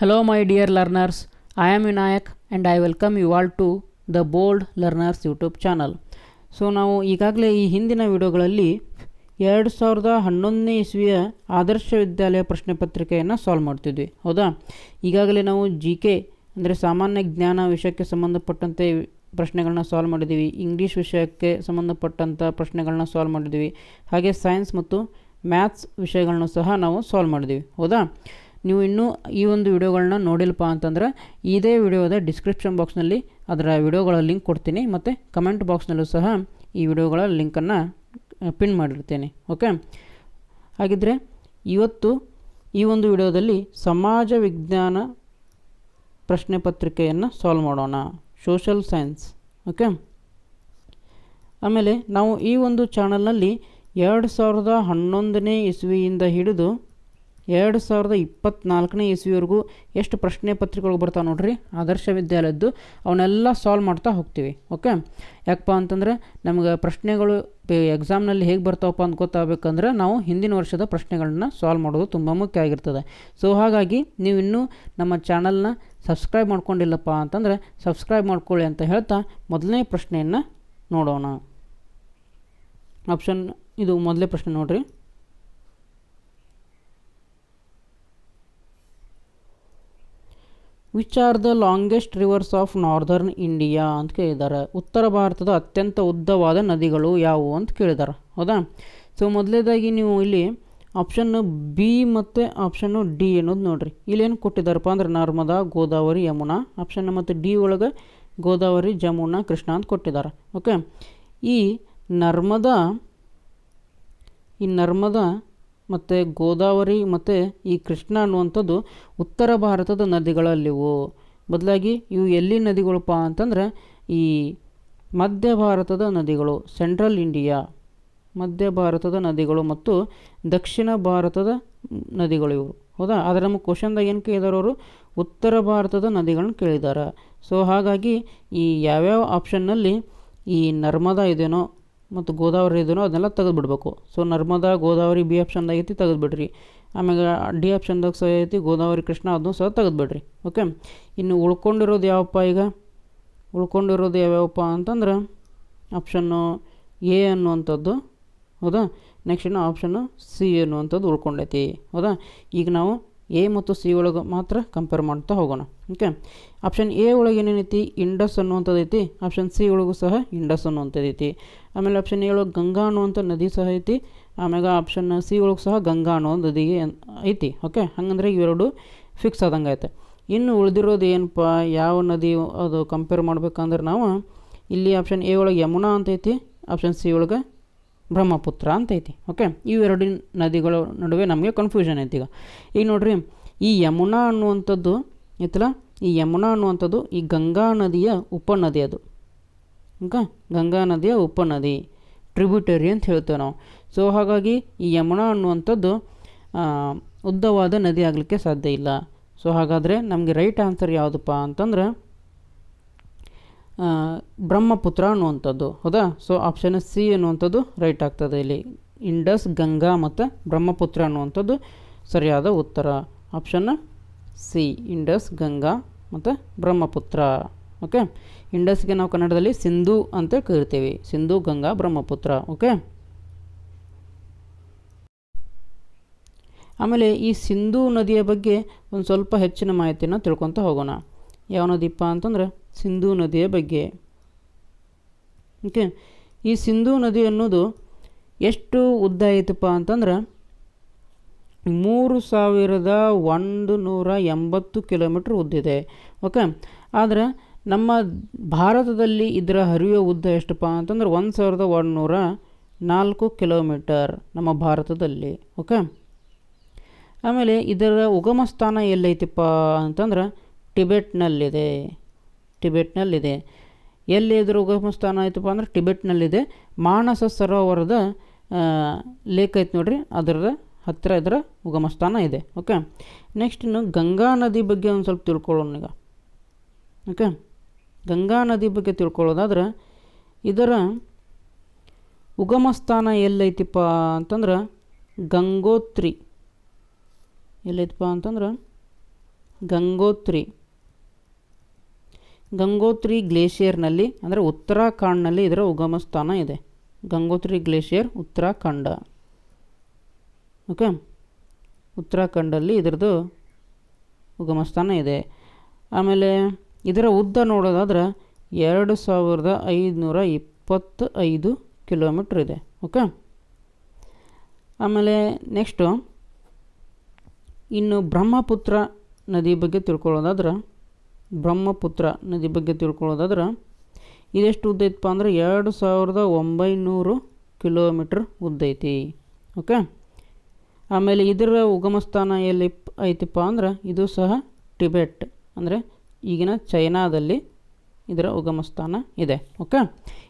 Hello, my dear learners. I am Vinayak and I welcome you all to the Bold Learners YouTube channel so ನಾವು ಈಗಾಗಲೇ ಈ ಹಿಂದಿನ ವಿಡಿಯೋಗಳಲ್ಲಿ ಎರಡು ಸಾವಿರದ ಹನ್ನೊಂದನೇ ಇಸ್ವಿಯ ಆದರ್ಶ ವಿದ್ಯಾಲಯ ಪ್ರಶ್ನೆ ಪತ್ರಿಕೆಯನ್ನು ಸಾಲ್ವ್ ಮಾಡ್ತಿದ್ವಿ. ಹೌದಾ? ಈಗಾಗಲೇ ನಾವು ಜಿ ಕೆ ಅಂದರೆ ಸಾಮಾನ್ಯ ಜ್ಞಾನ ವಿಷಯಕ್ಕೆ ಸಂಬಂಧಪಟ್ಟಂತೆ ಪ್ರಶ್ನೆಗಳನ್ನ ಸಾಲ್ವ್ ಮಾಡಿದ್ದೀವಿ. ಇಂಗ್ಲೀಷ್ ವಿಷಯಕ್ಕೆ ಸಂಬಂಧಪಟ್ಟಂಥ ಪ್ರಶ್ನೆಗಳನ್ನ ಸಾಲ್ವ್ ಮಾಡಿದ್ದೀವಿ. ಹಾಗೆ ಸೈನ್ಸ್ ಮತ್ತು ಮ್ಯಾಥ್ಸ್ ವಿಷಯಗಳನ್ನು ಸಹ ನಾವು ಸಾಲ್ವ್ ಮಾಡಿದ್ದೀವಿ. ಹೌದಾ? ನೀವು ಇನ್ನೂ ಈ ಒಂದು ವಿಡಿಯೋಗಳನ್ನ ನೋಡಿಲ್ಲಪ್ಪ ಅಂತಂದ್ರೆ ಇದೇ ವಿಡಿಯೋದ ಡಿಸ್ಕ್ರಿಪ್ಷನ್ ಬಾಕ್ಸ್ನಲ್ಲಿ ಅದರ ವಿಡಿಯೋಗಳ ಲಿಂಕ್ ಕೊಡ್ತೀನಿ ಮತ್ತು ಕಮೆಂಟ್ ಬಾಕ್ಸ್ನಲ್ಲೂ ಸಹ ಈ ವಿಡಿಯೋಗಳ ಲಿಂಕನ್ನು ಪಿನ್ ಮಾಡಿರ್ತೀನಿ ಓಕೆ ಹಾಗಿದ್ದರೆ ಇವತ್ತು ಈ ಒಂದು ವಿಡಿಯೋದಲ್ಲಿ ಸಮಾಜ ವಿಜ್ಞಾನ ಪ್ರಶ್ನೆ ಪತ್ರಿಕೆಯನ್ನು ಸಾಲ್ವ್ ಮಾಡೋಣ ಸೋಷಲ್ ಸೈನ್ಸ್ ಓಕೆ ಆಮೇಲೆ ನಾವು ಈ ಒಂದು ಚಾನಲ್ನಲ್ಲಿ ಎರಡು ಸಾವಿರದ ಹನ್ನೊಂದನೇ ಇಸ್ವಿಯಿಂದ ಹಿಡಿದು ಎರಡು ಸಾವಿರದ ಇಪ್ಪತ್ತ್ನಾಲ್ಕನೇ ಇಸ್ವಿವರೆಗೂ ಎಷ್ಟು ಪ್ರಶ್ನೆ ಪತ್ರಿಕೆಗಳು ಬರ್ತಾವೆ ನೋಡ್ರಿ? ಆದರ್ಶ ವಿದ್ಯಾಲಯದ್ದು. ಅವನ್ನೆಲ್ಲ ಸಾಲ್ವ್ ಮಾಡ್ತಾ ಹೋಗ್ತೀವಿ ಓಕೆ ಯಾಕಪ್ಪ ಅಂತಂದರೆ ನಮಗೆ ಪ್ರಶ್ನೆಗಳು ಎಕ್ಸಾಮ್ನಲ್ಲಿ ಹೇಗೆ ಬರ್ತಾವಪ್ಪ ಅಂತ ಗೊತ್ತಾಗಬೇಕಂದ್ರೆ ನಾವು ಹಿಂದಿನ ವರ್ಷದ ಪ್ರಶ್ನೆಗಳನ್ನ ಸಾಲ್ವ್ ಮಾಡೋದು ತುಂಬ ಮುಖ್ಯ ಆಗಿರ್ತದೆ. ಸೊ ಹಾಗಾಗಿ ನೀವು ಇನ್ನೂ ನಮ್ಮ ಚಾನಲ್ನ ಸಬ್ಸ್ಕ್ರೈಬ್ ಮಾಡ್ಕೊಂಡಿಲ್ಲಪ್ಪ ಅಂತಂದರೆ ಸಬ್ಸ್ಕ್ರೈಬ್ ಮಾಡ್ಕೊಳ್ಳಿ ಅಂತ ಹೇಳ್ತಾ ಮೊದಲನೇ ಪ್ರಶ್ನೆಯನ್ನು ನೋಡೋಣ. ಆಪ್ಷನ್ ಇದು ಮೊದಲೇ ಪ್ರಶ್ನೆ ನೋಡ್ರಿ. Which are the longest rivers of northern India ಅಂತ ಕೇಳಿದ್ದಾರೆ. ಉತ್ತರ ಭಾರತದ ಅತ್ಯಂತ ಉದ್ದವಾದ ನದಿಗಳು ಯಾವುವು? ಅಂತ ಕೇಳಿದ್ದಾರೆ. ಹೌದಾ? ಸೊ ಮೊದಲೇದಾಗಿ ನೀವು ಇಲ್ಲಿ ಆಪ್ಷನ್ನು ಬಿ ಮತ್ತು ಆಪ್ಷನ್ನು ಡಿ ಅನ್ನೋದು ನೋಡಿರಿ. ಇಲ್ಲೇನು ಕೊಟ್ಟಿದ್ದಾರಪ್ಪ ಅಂದ್ರೆ ನರ್ಮದಾ, ಗೋದಾವರಿ, ಯಮುನಾ. ಆಪ್ಷನ್ ಮತ್ತು ಡಿ ಒಳಗೆ ಗೋದಾವರಿ, ಜಮುನಾ, ಕೃಷ್ಣ ಅಂತ ಕೊಟ್ಟಿದ್ದಾರೆ. ಓಕೆ ಈ ನರ್ಮದಾ ಈ ನರ್ಮದಾ ಮತ್ತು ಗೋದಾವರಿ ಮತ್ತು ಈ ಕೃಷ್ಣ ಅನ್ನುವಂಥದ್ದು ಉತ್ತರ ಭಾರತದ ನದಿಗಳಲ್ಲಿವು? ಬದಲಾಗಿ ಇವು ಎಲ್ಲಿ ನದಿಗಳಪ್ಪ ಅಂತಂದ್ರೆ ಈ ಮಧ್ಯ ಭಾರತದ ನದಿಗಳು, ಸೆಂಟ್ರಲ್ ಇಂಡಿಯಾ, ಮಧ್ಯ ಭಾರತದ ನದಿಗಳು ಮತ್ತು ದಕ್ಷಿಣ ಭಾರತದ ನದಿಗಳು ಇವು. ಹೌದಾ? ಆದರೆ ನಮ್ಮ ಕ್ವಶನ್ದಾಗ ಏನು ಕೇಳಿದಾರೆ ಅವರು? ಉತ್ತರ ಭಾರತದ ನದಿಗಳನ್ನ ಕೇಳಿದ್ದಾರೆ ಸೊ ಹಾಗಾಗಿ ಈ ಯಾವ್ಯಾವ ಆಪ್ಷನ್ನಲ್ಲಿ ಈ ನರ್ಮದಾ ಇದೇನೋ ಮತ್ತು ಗೋದಾವರಿ ಇದನ್ನೋ ಅದನ್ನೆಲ್ಲ ತೆಗೆದುಬಿಡ್ಬೇಕು. ಸೊ ನರ್ಮದಾ, ಗೋದಾವರಿ, ಬಿ ಆಪ್ಷನ್ದಾಗ ಐತಿ ತೆಗೆದುಬಿಡ್ರಿ. ಆಮ್ಯಾಗ ಡಿ ಆಪ್ಷನ್ದಾಗ ಸಹ ಐತಿ, ಗೋದಾವರಿ, ಕೃಷ್ಣ ಅದನ್ನು ಸಹ ತೆಗೆದುಬಿಡ್ರಿ. ಓಕೆ? ಇನ್ನು ಉಳ್ಕೊಂಡಿರೋದು ಯಾವಪ್ಪ ಈಗ? ಉಳ್ಕೊಂಡಿರೋದು ಯಾವ್ಯಾವಪ್ಪ ಅಂತಂದ್ರೆ ಆಪ್ಷನ್ನು ಎ ಅನ್ನುವಂಥದ್ದು, ಹೌದಾ? ನೆಕ್ಸ್ಟ್ ಇನ್ನು ಆಪ್ಷನ್ನು ಸಿ ಅನ್ನುವಂಥದ್ದು ಉಳ್ಕೊಂಡೈತಿ, ಹೌದಾ? ಈಗ ನಾವು ಎ ಮತ್ತು ಸಿ ಒಳಗೆ ಮಾತ್ರ ಕಂಪೇರ್ ಮಾಡ್ತಾ ಹೋಗೋಣ. ಓಕೆ? ಆಪ್ಷನ್ ಎ ಒಳಗೆ ಏನೇನೈತಿ? ಇಂಡಸ್ ಅನ್ನುವಂಥದ್ದು ಐತಿ. ಆಪ್ಷನ್ ಸಿ ಒಳಗೂ ಸಹ ಇಂಡಸ್ ಅನ್ನುವಂಥದ್ದು ಐತಿ. ಆಮೇಲೆ ಆಪ್ಷನ್ ಎ ಒಳಗೆ ಗಂಗಾ ಅನ್ನುವಂಥ ನದಿ ಸಹ ಐತಿ. ಆಮ್ಯಾಗ ಆಪ್ಷನ್ ಸಿ ಒಳಗೆ ಸಹ ಗಂಗಾ ಅನ್ನೋ ನದಿಗೆ ಐತಿ. ಓಕೆ ಹಂಗಂದ್ರೆ ಇವೆರಡು ಫಿಕ್ಸ್ ಆದಂಗೆ ಐತೆ ಇನ್ನು ಉಳಿದಿರೋದು ಏನಪ್ಪ? ಯಾವ ನದಿ ಅದು ಕಂಪೇರ್ ಮಾಡ್ಬೇಕಂದ್ರೆ ನಾವು ಇಲ್ಲಿ ಆಪ್ಷನ್ ಎ ಒಳಗೆ ಯಮುನಾ ಅಂತ ಐತಿ. ಆಪ್ಷನ್ ಸಿ ಒಳಗೆ ಬ್ರಹ್ಮಪುತ್ರ ಅಂತ ಐತಿ. ಓಕೆ ಇವೆರಡು ನದಿಗಳ ನಡುವೆ ನಮಗೆ ಕನ್ಫ್ಯೂಷನ್ ಐತಿ ಈಗ. ಈಗ ನೋಡ್ರಿ, ಈ ಯಮುನಾ ಅನ್ನುವಂಥದ್ದು ಐತಲ್ಲ ಈ ಯಮುನಾ ಅನ್ನುವಂಥದ್ದು ಈ ಗಂಗಾ ನದಿಯ ಉಪನದಿ ಅದು. ಗಂಗಾ ನದಿಯ ಉಪನದಿ ಟ್ರಿಬ್ಯೂಟರಿ ಅಂತ ಹೇಳ್ತೇವೆ ನಾವು. ಸೊ ಹಾಗಾಗಿ ಈ ಯಮುನಾ ಅನ್ನುವಂಥದ್ದು ಉದ್ದವಾದ ನದಿ ಆಗಲಿಕ್ಕೆ ಸಾಧ್ಯ ಇಲ್ಲ. ಸೊ ಹಾಗಾದರೆ ನಮಗೆ ರೈಟ್ ಆನ್ಸರ್ ಯಾವುದಪ್ಪ ಅಂತಂದ್ರೆ ಬ್ರಹ್ಮಪುತ್ರ ಅನ್ನುವಂಥದ್ದು. ಹೌದಾ? ಸೊ ಆಪ್ಷನ್ ಸಿ ಅನ್ನುವಂಥದ್ದು ರೈಟ್ ಆಗ್ತದೆ ಇಲ್ಲಿ. ಇಂಡಸ್ ಗಂಗಾ ಮತ್ತು ಬ್ರಹ್ಮಪುತ್ರ ಅನ್ನುವಂಥದ್ದು ಸರಿಯಾದ ಉತ್ತರ. ಆಪ್ಷನ್ ಸಿ ಇಂಡಸ್ ಗಂಗಾ ಮತ್ತು ಬ್ರಹ್ಮಪುತ್ರ. ಓಕೆ ಇಂಡಸ್ಗೆ ನಾವು ಕನ್ನಡದಲ್ಲಿ ಸಿಂಧು ಅಂತ ಕರಿತೀವಿ. ಸಿಂಧು ಗಂಗಾ ಬ್ರಹ್ಮಪುತ್ರ, ಓಕೆ? ಆಮೇಲೆ ಈ ಸಿಂಧೂ ನದಿಯ ಬಗ್ಗೆ ಒಂದು ಸ್ವಲ್ಪ ಹೆಚ್ಚಿನ ಮಾಹಿತಿನ ತಿಳ್ಕೊತ ಹೋಗೋಣ. ಯಾವ ನದಿಪ್ಪ ಅಂತಂದ್ರೆ ಸಿಂಧೂ ನದಿಯ ಬಗ್ಗೆ. ಓಕೆ? ಈ ಸಿಂಧೂ ನದಿ ಅನ್ನೋದು ಎಷ್ಟು ಉದ್ದ ಐತಪ್ಪ ಅಂತಂದ್ರೆ ಮೂರು ಸಾವಿರದ ಒಂದು ನೂರ ಎಂಬತ್ತು ಕಿಲೋಮೀಟ್ರ್ ಉದ್ದಿದೆ ಓಕೆ? ಆದರೆ ನಮ್ಮ ಭಾರತದಲ್ಲಿ ಇದರ ಹರಿಯುವ ಉದ್ದ ಎಷ್ಟಪ್ಪ ಅಂತಂದ್ರೆ ಒಂದು ಸಾವಿರದ ಒಂದುನೂರ ನಾಲ್ಕು ಕಿಲೋಮೀಟರ್ ನಮ್ಮ ಭಾರತದಲ್ಲಿ, ಓಕೆ? ಆಮೇಲೆ ಇದರ ಉಗಮ ಸ್ಥಾನ ಎಲ್ಲೈತಿಪ್ಪ ಅಂತಂದ್ರೆ ಟಿಬೆಟ್ನಲ್ಲಿದೆ ಟಿಬೆಟ್ನಲ್ಲಿದೆ. ಎಲ್ಲಿ ಇದರ ಉಗಮ ಸ್ಥಾನ ಆಯ್ತಪ್ಪ ಅಂದ್ರೆ ಟಿಬೆಟ್ನಲ್ಲಿದೆ. ಮಾನಸ ಸರೋವರದ ಲೇಕ್ ಐತೆ ನೋಡ್ರಿ ಅದರ ಹತ್ತಿರ ಇದರ ಉಗಮ ಸ್ಥಾನ ಇದೆ, ಓಕೆ? ನೆಕ್ಸ್ಟ್ ಇನ್ನು ಗಂಗಾ ನದಿ ಬಗ್ಗೆ ಒಂದು ಸ್ವಲ್ಪ ತಿಳ್ಕೊಳ್ಳೋಣ ಈಗ, ಓಕೆ? ಗಂಗಾ ನದಿ ಬಗ್ಗೆ ತಿಳ್ಕೊಳ್ಳೋದಾದ್ರೆ, ಇದರ ಉಗಮ ಸ್ಥಾನ ಎಲ್ಲೈತಿಪ್ಪ ಅಂತಂದ್ರೆ ಗಂಗೋತ್ರಿ. ಎಲ್ಲೈತಪ್ಪ ಅಂತಂದ್ರೆ ಗಂಗೋತ್ರಿ. ಗಂಗೋತ್ರಿ ಗ್ಲೇಷಿಯರ್ನಲ್ಲಿ, ಅಂದರೆ ಉತ್ತರಾಖಂಡ್ನಲ್ಲಿ ಇದರ ಉಗಮ ಸ್ಥಾನ ಇದೆ. ಗಂಗೋತ್ರಿ ಗ್ಲೇಷಿಯರ್, ಉತ್ತರಾಖಂಡ. ಓಕೆ? ಉತ್ತರಾಖಂಡಲ್ಲಿ ಇದರದ್ದು ಉಗಮ ಸ್ಥಾನ ಇದೆ. ಆಮೇಲೆ ಇದರ ಉದ್ದ ನೋಡೋದಾದ್ರೆ ಎರಡು ಸಾವಿರದ ಐದುನೂರ ಇಪ್ಪತ್ತು ಐದು ಕಿಲೋಮೀಟ್ರ್ ಇದೆ, ಓಕೆ? ಆಮೇಲೆ ನೆಕ್ಸ್ಟು, ಇನ್ನು ಬ್ರಹ್ಮಪುತ್ರ ನದಿ ಬಗ್ಗೆ ತಿಳ್ಕೊಳ್ಳೋದಾದ್ರೆ, ಬ್ರಹ್ಮಪುತ್ರ ನದಿ ಬಗ್ಗೆ ತಿಳ್ಕೊಳ್ಳೋದಾದ್ರೆ, ಇದೆಷ್ಟು ಉದ್ದ ಐತಪ್ಪ ಅಂದ್ರೆ ಎರಡು ಸಾವಿರದ ಒಂಬೈನೂರು ಕಿಲೋಮೀಟ್ರ್ ಉದ್ದ ಐತಿ, ಓಕೆ? ಆಮೇಲೆ ಇದರ ಉಗಮ ಸ್ಥಾನ ಎಲ್ಲಿ ಐತಿಪ್ಪ ಅಂದ್ರೆ ಇದು ಸಹ ಟಿಬೆಟ್, ಅಂದರೆ ಈಗಿನ ಚೈನಾದಲ್ಲಿ ಇದರ ಉಗಮ ಸ್ಥಾನ ಇದೆ, ಓಕೆ?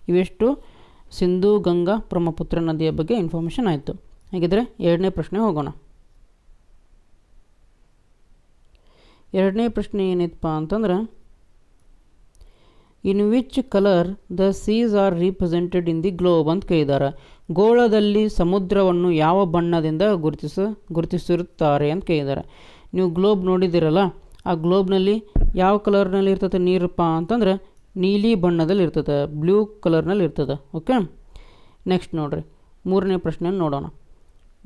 ಇವೆಷ್ಟು ಸಿಂಧು ಗಂಗಾ ಬ್ರಹ್ಮಪುತ್ರ ನದಿಯ ಬಗ್ಗೆ ಇನ್ಫಾರ್ಮೇಷನ್ ಆಯಿತು. ಹಾಗಿದ್ರೆ ಎರಡನೇ ಪ್ರಶ್ನೆ ಹೋಗೋಣ. ಎರಡನೇ ಪ್ರಶ್ನೆ ಏನಿತ್ತಪ್ಪ ಅಂತಂದ್ರೆ in which colour the seas are represented in the globe ಅಂತ ಕೇಳಿದ್ದಾರೆ. ಗೋಳದಲ್ಲಿ ಸಮುದ್ರವನ್ನು ಯಾವ ಬಣ್ಣದಿಂದ ಗುರುತಿಸ, ಗುರುತಿಸಿರುತ್ತಾರೆ ಅಂತ ಕೇಳಿದ್ದಾರೆ. ನೀವು ಗ್ಲೋಬ್ ನೋಡಿದ್ದೀರಲ್ಲ, ಆ ಗ್ಲೋಬ್ನಲ್ಲಿ ಯಾವ ಕಲರ್ನಲ್ಲಿ ಇರ್ತದೆ ನೀರಪ್ಪ ಅಂತಂದ್ರೆ ನೀಲಿ ಬಣ್ಣದಲ್ಲಿ ಇರ್ತದೆ, ಬ್ಲೂ ಕಲರ್ನಲ್ಲಿ ಇರ್ತದೆ ಓಕೆ ನೆಕ್ಸ್ಟ್ ನೋಡಿರಿ, ಮೂರನೇ ಪ್ರಶ್ನೆ ನೋಡೋಣ.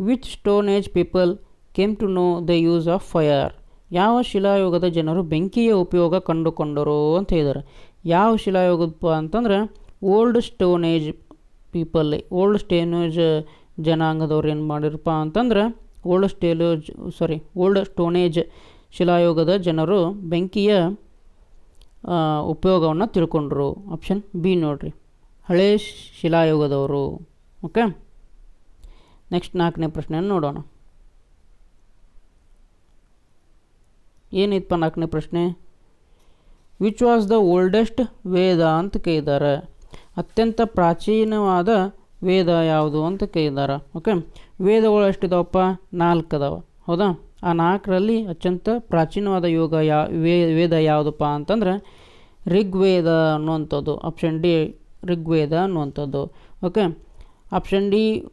Which stone age people came to know the use of fire ಯಾವ ಶಿಲಾಯುಗದ ಜನರು ಬೆಂಕಿಯ ಉಪಯೋಗ ಕಂಡುಕೊಂಡರು ಅಂತ ಹೇಳಿದ್ದಾರೆ. ಯಾವ ಶಿಲಾಯುಗದಪ್ಪ ಅಂತಂದ್ರೆ old stone age people old stone age ಜನಾಂಗದವ್ರು ಏನು ಮಾಡಿರಪ್ಪ ಅಂತಂದ್ರೆ old stone age sorry old stone age ಶಿಲಾಯುಗದ ಜನರು ಬೆಂಕಿಯ ಉಪಯೋಗವನ್ನು ತಿಳ್ಕೊಂಡ್ರು. ಆಪ್ಷನ್ ಬಿ ನೋಡ್ರಿ. ಹಳೇ ಶಿಲಾಯೋಗದವರು. ಓಕೆ ನೆಕ್ಸ್ಟ್ ನಾಲ್ಕನೇ ಪ್ರಶ್ನೆಯನ್ನು ನೋಡೋಣ. ಏನಿತ್ತಪ್ಪ ನಾಲ್ಕನೇ ಪ್ರಶ್ನೆ? Which was the oldest Veda ಅಂತ ಕೇಳಿದ್ದಾರೆ ಅತ್ಯಂತ ಪ್ರಾಚೀನವಾದ ವೇದ ಯಾವುದು ಅಂತ ಕೇಳಿದ್ದಾರೆ ಓಕೆ ವೇದಗಳು ಎಷ್ಟಿದಾವಪ್ಪ? ನಾಲ್ಕು ಅದಾವ ಹೌದಾ? ಆ ನಾಲ್ಕರಲ್ಲಿ ಅತ್ಯಂತ ಪ್ರಾಚೀನವಾದ ಯೋಗ ಯಾ ವೇದ ಯಾವುದಪ್ಪ ಅಂತಂದ್ರೆ ಋಗ್ವೇದ ಅನ್ನುವಂಥದ್ದು, ಆಪ್ಷನ್ ಡಿ ಋಗ್ವೇದ ಅನ್ನುವಂಥದ್ದು. ಓಕೆ? ಆಪ್ಷನ್ ಡಿ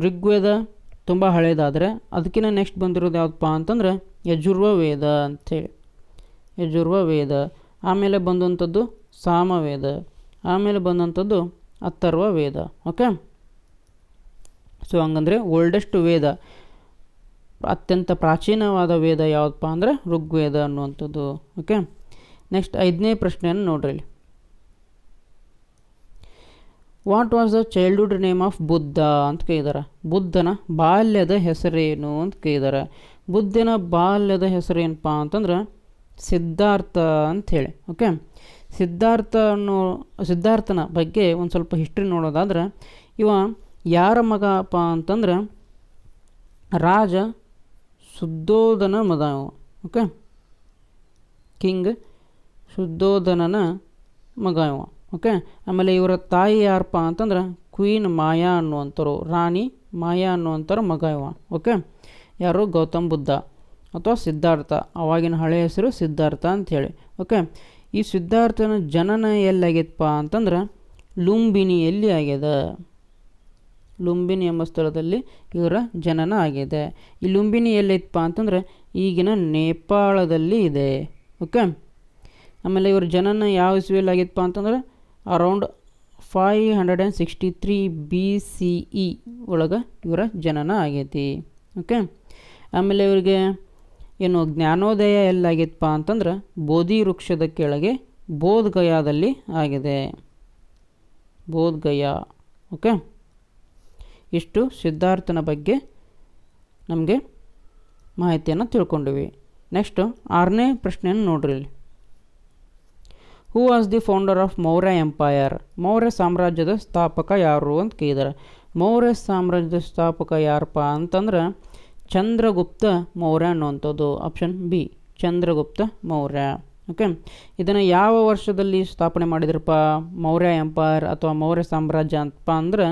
ಋಗ್ವೇದ ತುಂಬ ಹಳೇದಾದರೆ ಅದಕ್ಕಿಂತ ನೆಕ್ಸ್ಟ್ ಬಂದಿರೋದು ಯಾವುದಪ್ಪ ಅಂತಂದ್ರೆ ಯಜುರ್ವ ವೇದ ಅಂಥೇಳಿ ಯಜುರ್ವ ವೇದ ಆಮೇಲೆ ಬಂದಂಥದ್ದು ಸಾಮವೇದ. ಆಮೇಲೆ ಬಂದಂಥದ್ದು ಅಥರ್ವ ವೇದ ಓಕೆ? ಸೊ ಹಂಗಂದರೆ ಓಲ್ಡೆಸ್ಟ್ ವೇದ. ಅತ್ಯಂತ ಪ್ರಾಚೀನವಾದ ವೇದ ಯಾವುದಪ್ಪ ಅಂದರೆ ಋಗ್ವೇದ ಅನ್ನುವಂಥದ್ದು. ಓಕೆ ನೆಕ್ಸ್ಟ್ ಐದನೇ ಪ್ರಶ್ನೆಯನ್ನು ನೋಡ್ರಿ what was the childhood name of Buddha ಅಂತ ಕೇಳಿದಾರೆ. ಬುದ್ಧನ ಬಾಲ್ಯದ ಹೆಸರೇನು ಅಂತ ಕೇಳಿದಾರೆ. ಬುದ್ಧನ ಬಾಲ್ಯದ ಹೆಸರೇನಪ್ಪ ಅಂತಂದ್ರೆ ಸಿದ್ಧಾರ್ಥ ಅಂಥೇಳಿ ಓಕೆ ಸಿದ್ಧಾರ್ಥ ಅನ್ನೋ, ಸಿದ್ಧಾರ್ಥನ ಬಗ್ಗೆ ಒಂದು ಸ್ವಲ್ಪ ಹಿಸ್ಟ್ರಿ ನೋಡೋದಾದ್ರೆ, ಇವ ಯಾರ ಮಗಪ್ಪ ಅಂತಂದ್ರೆ ರಾಜ ಶುದ್ಧೋಧನ ಮದ ಓಕೆ ಕಿಂಗ್ ಶುದ್ಧೋಧನನ ಮಗ ಓಕೆ ಆಮೇಲೆ ಇವರ ತಾಯಿ ಯಾರಪ್ಪ ಅಂತಂದ್ರೆ ಕ್ವೀನ್ ಮಾಯಾ ಅನ್ನುವಂಥವ್ರು ರಾಣಿ ಮಾಯಾ ಅನ್ನುವಂಥವ್ರ ಮಗ ಇವ. ಓಕೆ ಯಾರು? ಗೌತಮ್ ಬುದ್ಧ ಅಥವಾ ಸಿದ್ಧಾರ್ಥ. ಅವಾಗಿನ ಹಳೆ ಹೆಸರು ಸಿದ್ಧಾರ್ಥ ಅಂಥೇಳಿ ಓಕೆ ಈ ಸಿದ್ಧಾರ್ಥನ ಜನನ ಎಲ್ಲಾಗೈತಪ್ಪ ಅಂತಂದ್ರೆ ಲುಂಬಿನಿಯಲ್ಲಿ ಆಗ್ಯದ? ಲುಂಬಿನಿ ಎಂಬ ಸ್ಥಳದಲ್ಲಿ ಇವರ ಜನನ ಆಗಿದೆ. ಈ ಲುಂಬಿನಿ ಎಲ್ಲೈತಪ್ಪ ಅಂತಂದ್ರೆ ಈಗಿನ ನೇಪಾಳದಲ್ಲಿ ಇದೆ. ಓಕೆ ಆಮೇಲೆ ಇವ್ರ ಜನನ ಯಾವ ಇಸ್ವಿಯಲ್ಲಿ ಆಗಿತ್ತಪ್ಪ ಅಂತಂದ್ರೆ around five hundred and sixty three B C E ಒಳಗೆ ಇವರ ಜನನ ಆಗೈತಿ. ಓಕೆ ಆಮೇಲೆ ಇವರಿಗೆ ಏನು ಜ್ಞಾನೋದಯ ಎಲ್ಲಾಗಿತ್ತಪ್ಪ ಅಂತಂದ್ರೆ ಬೋಧಿ ವೃಕ್ಷದ ಕೆಳಗೆ ಬೋಧ್ಗಯಾದಲ್ಲಿ ಆಗಿದೆ. ಬೋಧ್ಗಯಾ ಓಕೆ ಇಷ್ಟು ಸಿದ್ಧಾರ್ಥನ ಬಗ್ಗೆ ನಮಗೆ ಮಾಹಿತಿಯನ್ನು ತಿಳ್ಕೊಂಡಿವಿ. ನೆಕ್ಸ್ಟು ಆರನೇ ಪ್ರಶ್ನೆಯನ್ನು ನೋಡ್ರಿ ಇಲ್ಲಿ. Who was the founder of Maurya empire Maurya ಸಾಮ್ರಾಜ್ಯದ ಸ್ಥಾಪಕ ಯಾರು ಅಂತ ಕೇಳಿದ್ದಾರೆ ಮೌರ್ಯ ಸಾಮ್ರಾಜ್ಯದ ಸ್ಥಾಪಕ ಯಾರಪ್ಪ ಅಂತಂದ್ರೆ ಚಂದ್ರಗುಪ್ತ ಮೌರ್ಯ ಅನ್ನುವಂಥದ್ದು. Option B Chandragupta Maurya. Okay ಇದನ್ನು ಯಾವ ವರ್ಷದಲ್ಲಿ ಸ್ಥಾಪನೆ ಮಾಡಿದ್ರಪ್ಪ? ಮೌರ್ಯ ಎಂಪೈರ್ ಅಥವಾ ಮೌರ್ಯ ಸಾಮ್ರಾಜ್ಯ ಅಂತಪ್ಪ ಅಂದ್ರೆ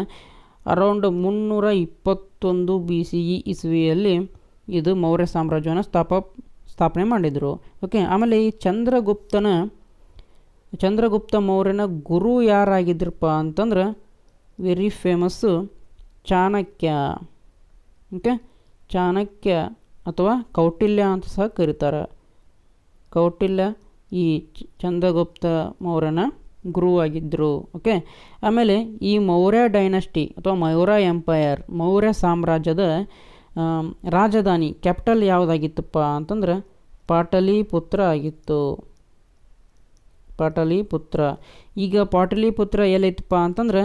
ಅರೌಂಡ್ ಮುನ್ನೂರ ಇಪ್ಪತ್ತೊಂದು ಬಿ ಸಿ ಇ ಇಸ್ವಿಯಲ್ಲಿ ಇದು ಮೌರ್ಯ ಸಾಮ್ರಾಜ್ಯವನ್ನು ಸ್ಥಾಪ, ಸ್ಥಾಪನೆ ಮಾಡಿದರು. ಓಕೆ ಆಮೇಲೆ ಈ ಚಂದ್ರಗುಪ್ತನ, ಚಂದ್ರಗುಪ್ತ ಮೌರ್ಯನ ಗುರು ಯಾರಾಗಿದ್ರಪ್ಪ ಅಂತಂದ್ರೆ very famous Chanakya. Okay Chanakya ಅಥವಾ ಕೌಟಿಲ್ಯ ಅಂತ ಸಹ ಕರೀತಾರೆ. ಕೌಟಿಲ್ಯ ಈ ಚಂದ್ರಗುಪ್ತ ಮೌರ್ಯನ ಗುರುವಾಗಿದ್ದರು ಓಕೆ ಆಮೇಲೆ ಈ ಮೌರ್ಯ ಡೈನಸ್ಟಿ ಅಥವಾ ಮೌರ್ಯ ಎಂಪೈರ್, ಮೌರ್ಯ ಸಾಮ್ರಾಜ್ಯದ ರಾಜಧಾನಿ ಕ್ಯಾಪಿಟಲ್ ಯಾವುದಾಗಿತ್ತಪ್ಪ ಅಂತಂದ್ರೆ ಪಾಟಲಿಪುತ್ರ ಆಗಿತ್ತು. ಪಾಟಲಿಪುತ್ರ. ಈಗ ಪಾಟಲಿಪುತ್ರ ಎಲ್ಲೈತಪ್ಪ ಅಂತಂದ್ರೆ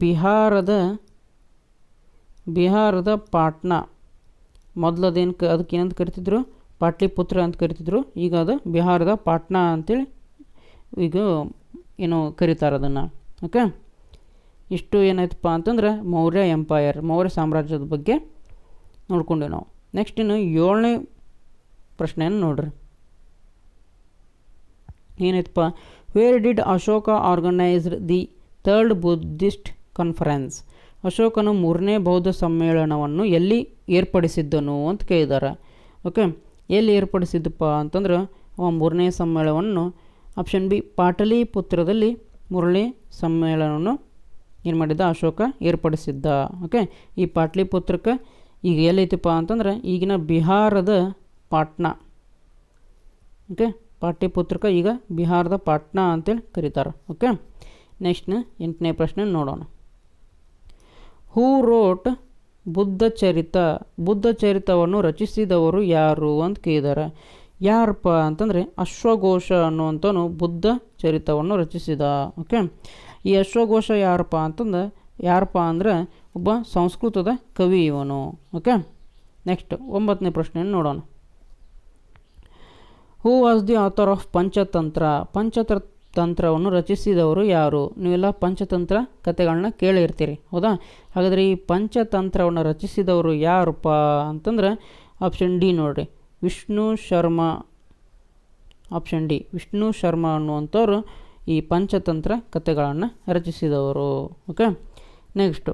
ಬಿಹಾರದ ಬಿಹಾರದ ಪಾಟ್ನಾ. ಮೊದಲು ಅದೇನು ಕ ಅದಕ್ಕೆ ಏನಂತ ಕರಿತಿದ್ರು? ಪಾಟ್ಲಿಪುತ್ರ ಅಂತ ಕರಿತಿದ್ರು. ಈಗ ಅದು ಬಿಹಾರದ ಪಾಟ್ನಾ ಅಂತೇಳಿ ಈಗ ಏನು ಕರೀತಾರೆ ಅದನ್ನು ಓಕೆ ಇಷ್ಟು ಏನಾಯ್ತಪ್ಪ ಅಂತಂದ್ರೆ ಮೌರ್ಯ ಎಂಪೈರ್ ಮೌರ್ಯ ಸಾಮ್ರಾಜ್ಯದ ಬಗ್ಗೆ ನೋಡ್ಕೊಂಡೆ ನಾವು. ನೆಕ್ಸ್ಟ್ ಇನ್ನು ಏಳನೇ ಪ್ರಶ್ನೆಯನ್ನು ನೋಡ್ರಿ. ಏನಾಯ್ತಪ್ಪ? Where did Ashoka organised the third Buddhist conference ಅಶೋಕನು ಮೂರನೇ ಬೌದ್ಧ ಸಮ್ಮೇಳನವನ್ನು ಎಲ್ಲಿ ಏರ್ಪಡಿಸಿದ್ದನು ಅಂತ ಕೇಳಿದ್ದಾರೆ ಓಕೆ ಎಲ್ಲಿ ಏರ್ಪಡಿಸಿದ್ದಪ್ಪ ಅಂತಂದ್ರೆ, ಅವ ಮೂರನೇ ಸಮ್ಮೇಳನವನ್ನು ಆಪ್ಷನ್ ಬಿ ಪಾಟಲಿಪುತ್ರದಲ್ಲಿ ಮುರಳಿ ಸಮ್ಮೇಳನವನ್ನು ಏನು ಮಾಡಿದ್ದ? ಅಶೋಕ ಏರ್ಪಡಿಸಿದ್ದ. ಓಕೆ, ಈ ಪಾಟ್ಲಿಪುತ್ರಕ್ಕೆ ಈಗ ಎಲ್ಲೈತಪ್ಪ ಅಂತಂದ್ರೆ ಈಗಿನ ಬಿಹಾರದ ಪಾಟ್ನಾ. ಓಕೆ ಪಾಟ್ಲಿಪುತ್ರಕ್ಕೆ ಈಗ ಬಿಹಾರದ ಪಾಟ್ನಾ ಅಂತೇಳಿ ಕರೀತಾರೆ. ಓಕೆ, ನೆಕ್ಸ್ಟ್ ಎಂಟನೇ ಪ್ರಶ್ನೆ ನೋಡೋಣ. ಹೂ ರೋಟ್ ಬುದ್ಧ ಚರಿತ, ಬುದ್ಧ ಚರಿತವನ್ನು ರಚಿಸಿದವರು ಯಾರು ಅಂತ ಕೇಳಿದ್ದಾರೆ ಯಾರಪ್ಪ ಅಂತಂದರೆ ಅಶ್ವಘೋಷ ಅನ್ನುವಂಥನು ಬುದ್ಧ ಚರಿತವನ್ನು ರಚಿಸಿದ ಓಕೆ ಈ ಅಶ್ವಘೋಷ ಯಾರಪ್ಪ ಅಂತಂದ್ರೆ, ಯಾರಪ್ಪ ಅಂದ್ರೆ ಒಬ್ಬ ಸಂಸ್ಕೃತದ ಕವಿ ಇವನು ಓಕೆ ನೆಕ್ಸ್ಟ್ ಒಂಬತ್ತನೇ ಪ್ರಶ್ನೆಯನ್ನು ನೋಡೋಣ. Who was the author of Panchatantra Panchatantra ತಂತ್ರವನ್ನು ರಚಿಸಿದವರು ಯಾರು? ನೀವೆಲ್ಲ ಪಂಚತಂತ್ರ ಕಥೆಗಳನ್ನ ಕೇಳಿರ್ತೀರಿ, ಹೌದಾ? ಹಾಗಾದರೆ ಈ ಪಂಚತಂತ್ರವನ್ನು ರಚಿಸಿದವರು ಯಾರಪ್ಪ ಅಂತಂದ್ರೆ ಆಪ್ಷನ್ ಡಿ ನೋಡ್ರಿ. ವಿಷ್ಣು ಶರ್ಮಾ ಆಪ್ಷನ್ ಡಿ ವಿಷ್ಣು ಶರ್ಮಾ ಅನ್ನುವಂಥವ್ರು ಈ ಪಂಚತಂತ್ರ ಕಥೆಗಳನ್ನು ರಚಿಸಿದವರು. ಓಕೆ ನೆಕ್ಸ್ಟು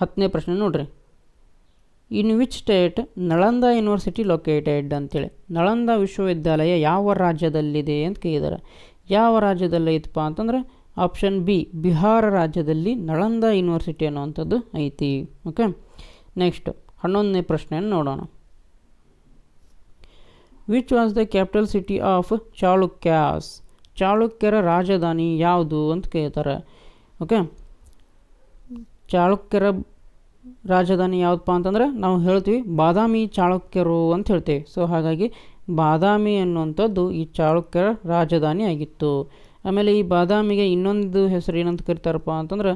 ಹತ್ತನೇ ಪ್ರಶ್ನೆ ನೋಡ್ರಿ. In which state Nalanda university located ಅಂತೇಳಿ. ನಳಂದ ವಿಶ್ವವಿದ್ಯಾಲಯ ಯಾವ ರಾಜ್ಯದಲ್ಲಿದೆ ಅಂತ ಕೇಳಿದ್ದಾರೆ ಯಾವ ರಾಜ್ಯದಲ್ಲಿ ಐತಪ್ಪ ಅಂತಂದ್ರೆ ಆಪ್ಷನ್ ಬಿ ಬಿಹಾರ ರಾಜ್ಯದಲ್ಲಿ ನಳಂದ ಯೂನಿವರ್ಸಿಟಿ ಅನ್ನುವಂಥದ್ದು ಐತಿ. ಓಕೆ ನೆಕ್ಸ್ಟ್ ಹನ್ನೊಂದನೇ ಪ್ರಶ್ನೆಯನ್ನು ನೋಡೋಣ. Which was the capital city of Chalukyas ಚಾಳುಕ್ಯರ ರಾಜಧಾನಿ ಯಾವುದು ಅಂತ ಕೇಳ್ತಾರೆ. ಓಕೆ ಚಾಳುಕ್ಯರ ರಾಜಧಾನಿ ಯಾವುದಪ್ಪ ಅಂತಂದ್ರೆ ನಾವು ಹೇಳ್ತೀವಿ ಬಾದಾಮಿ ಚಾಳುಕ್ಯರು ಅಂತ ಹೇಳ್ತೀವಿ. ಸೊ ಹಾಗಾಗಿ ಬಾದಾಮಿ ಅನ್ನುವಂಥದ್ದು ಈ ಚಾಳುಕ್ಯರ ರಾಜಧಾನಿ ಆಗಿತ್ತು. ಆಮೇಲೆ ಈ ಬಾದಾಮಿಗೆ ಇನ್ನೊಂದು ಹೆಸರು ಏನಂತ ಕರಿತಾರಪ್ಪ ಅಂತಂದ್ರೆ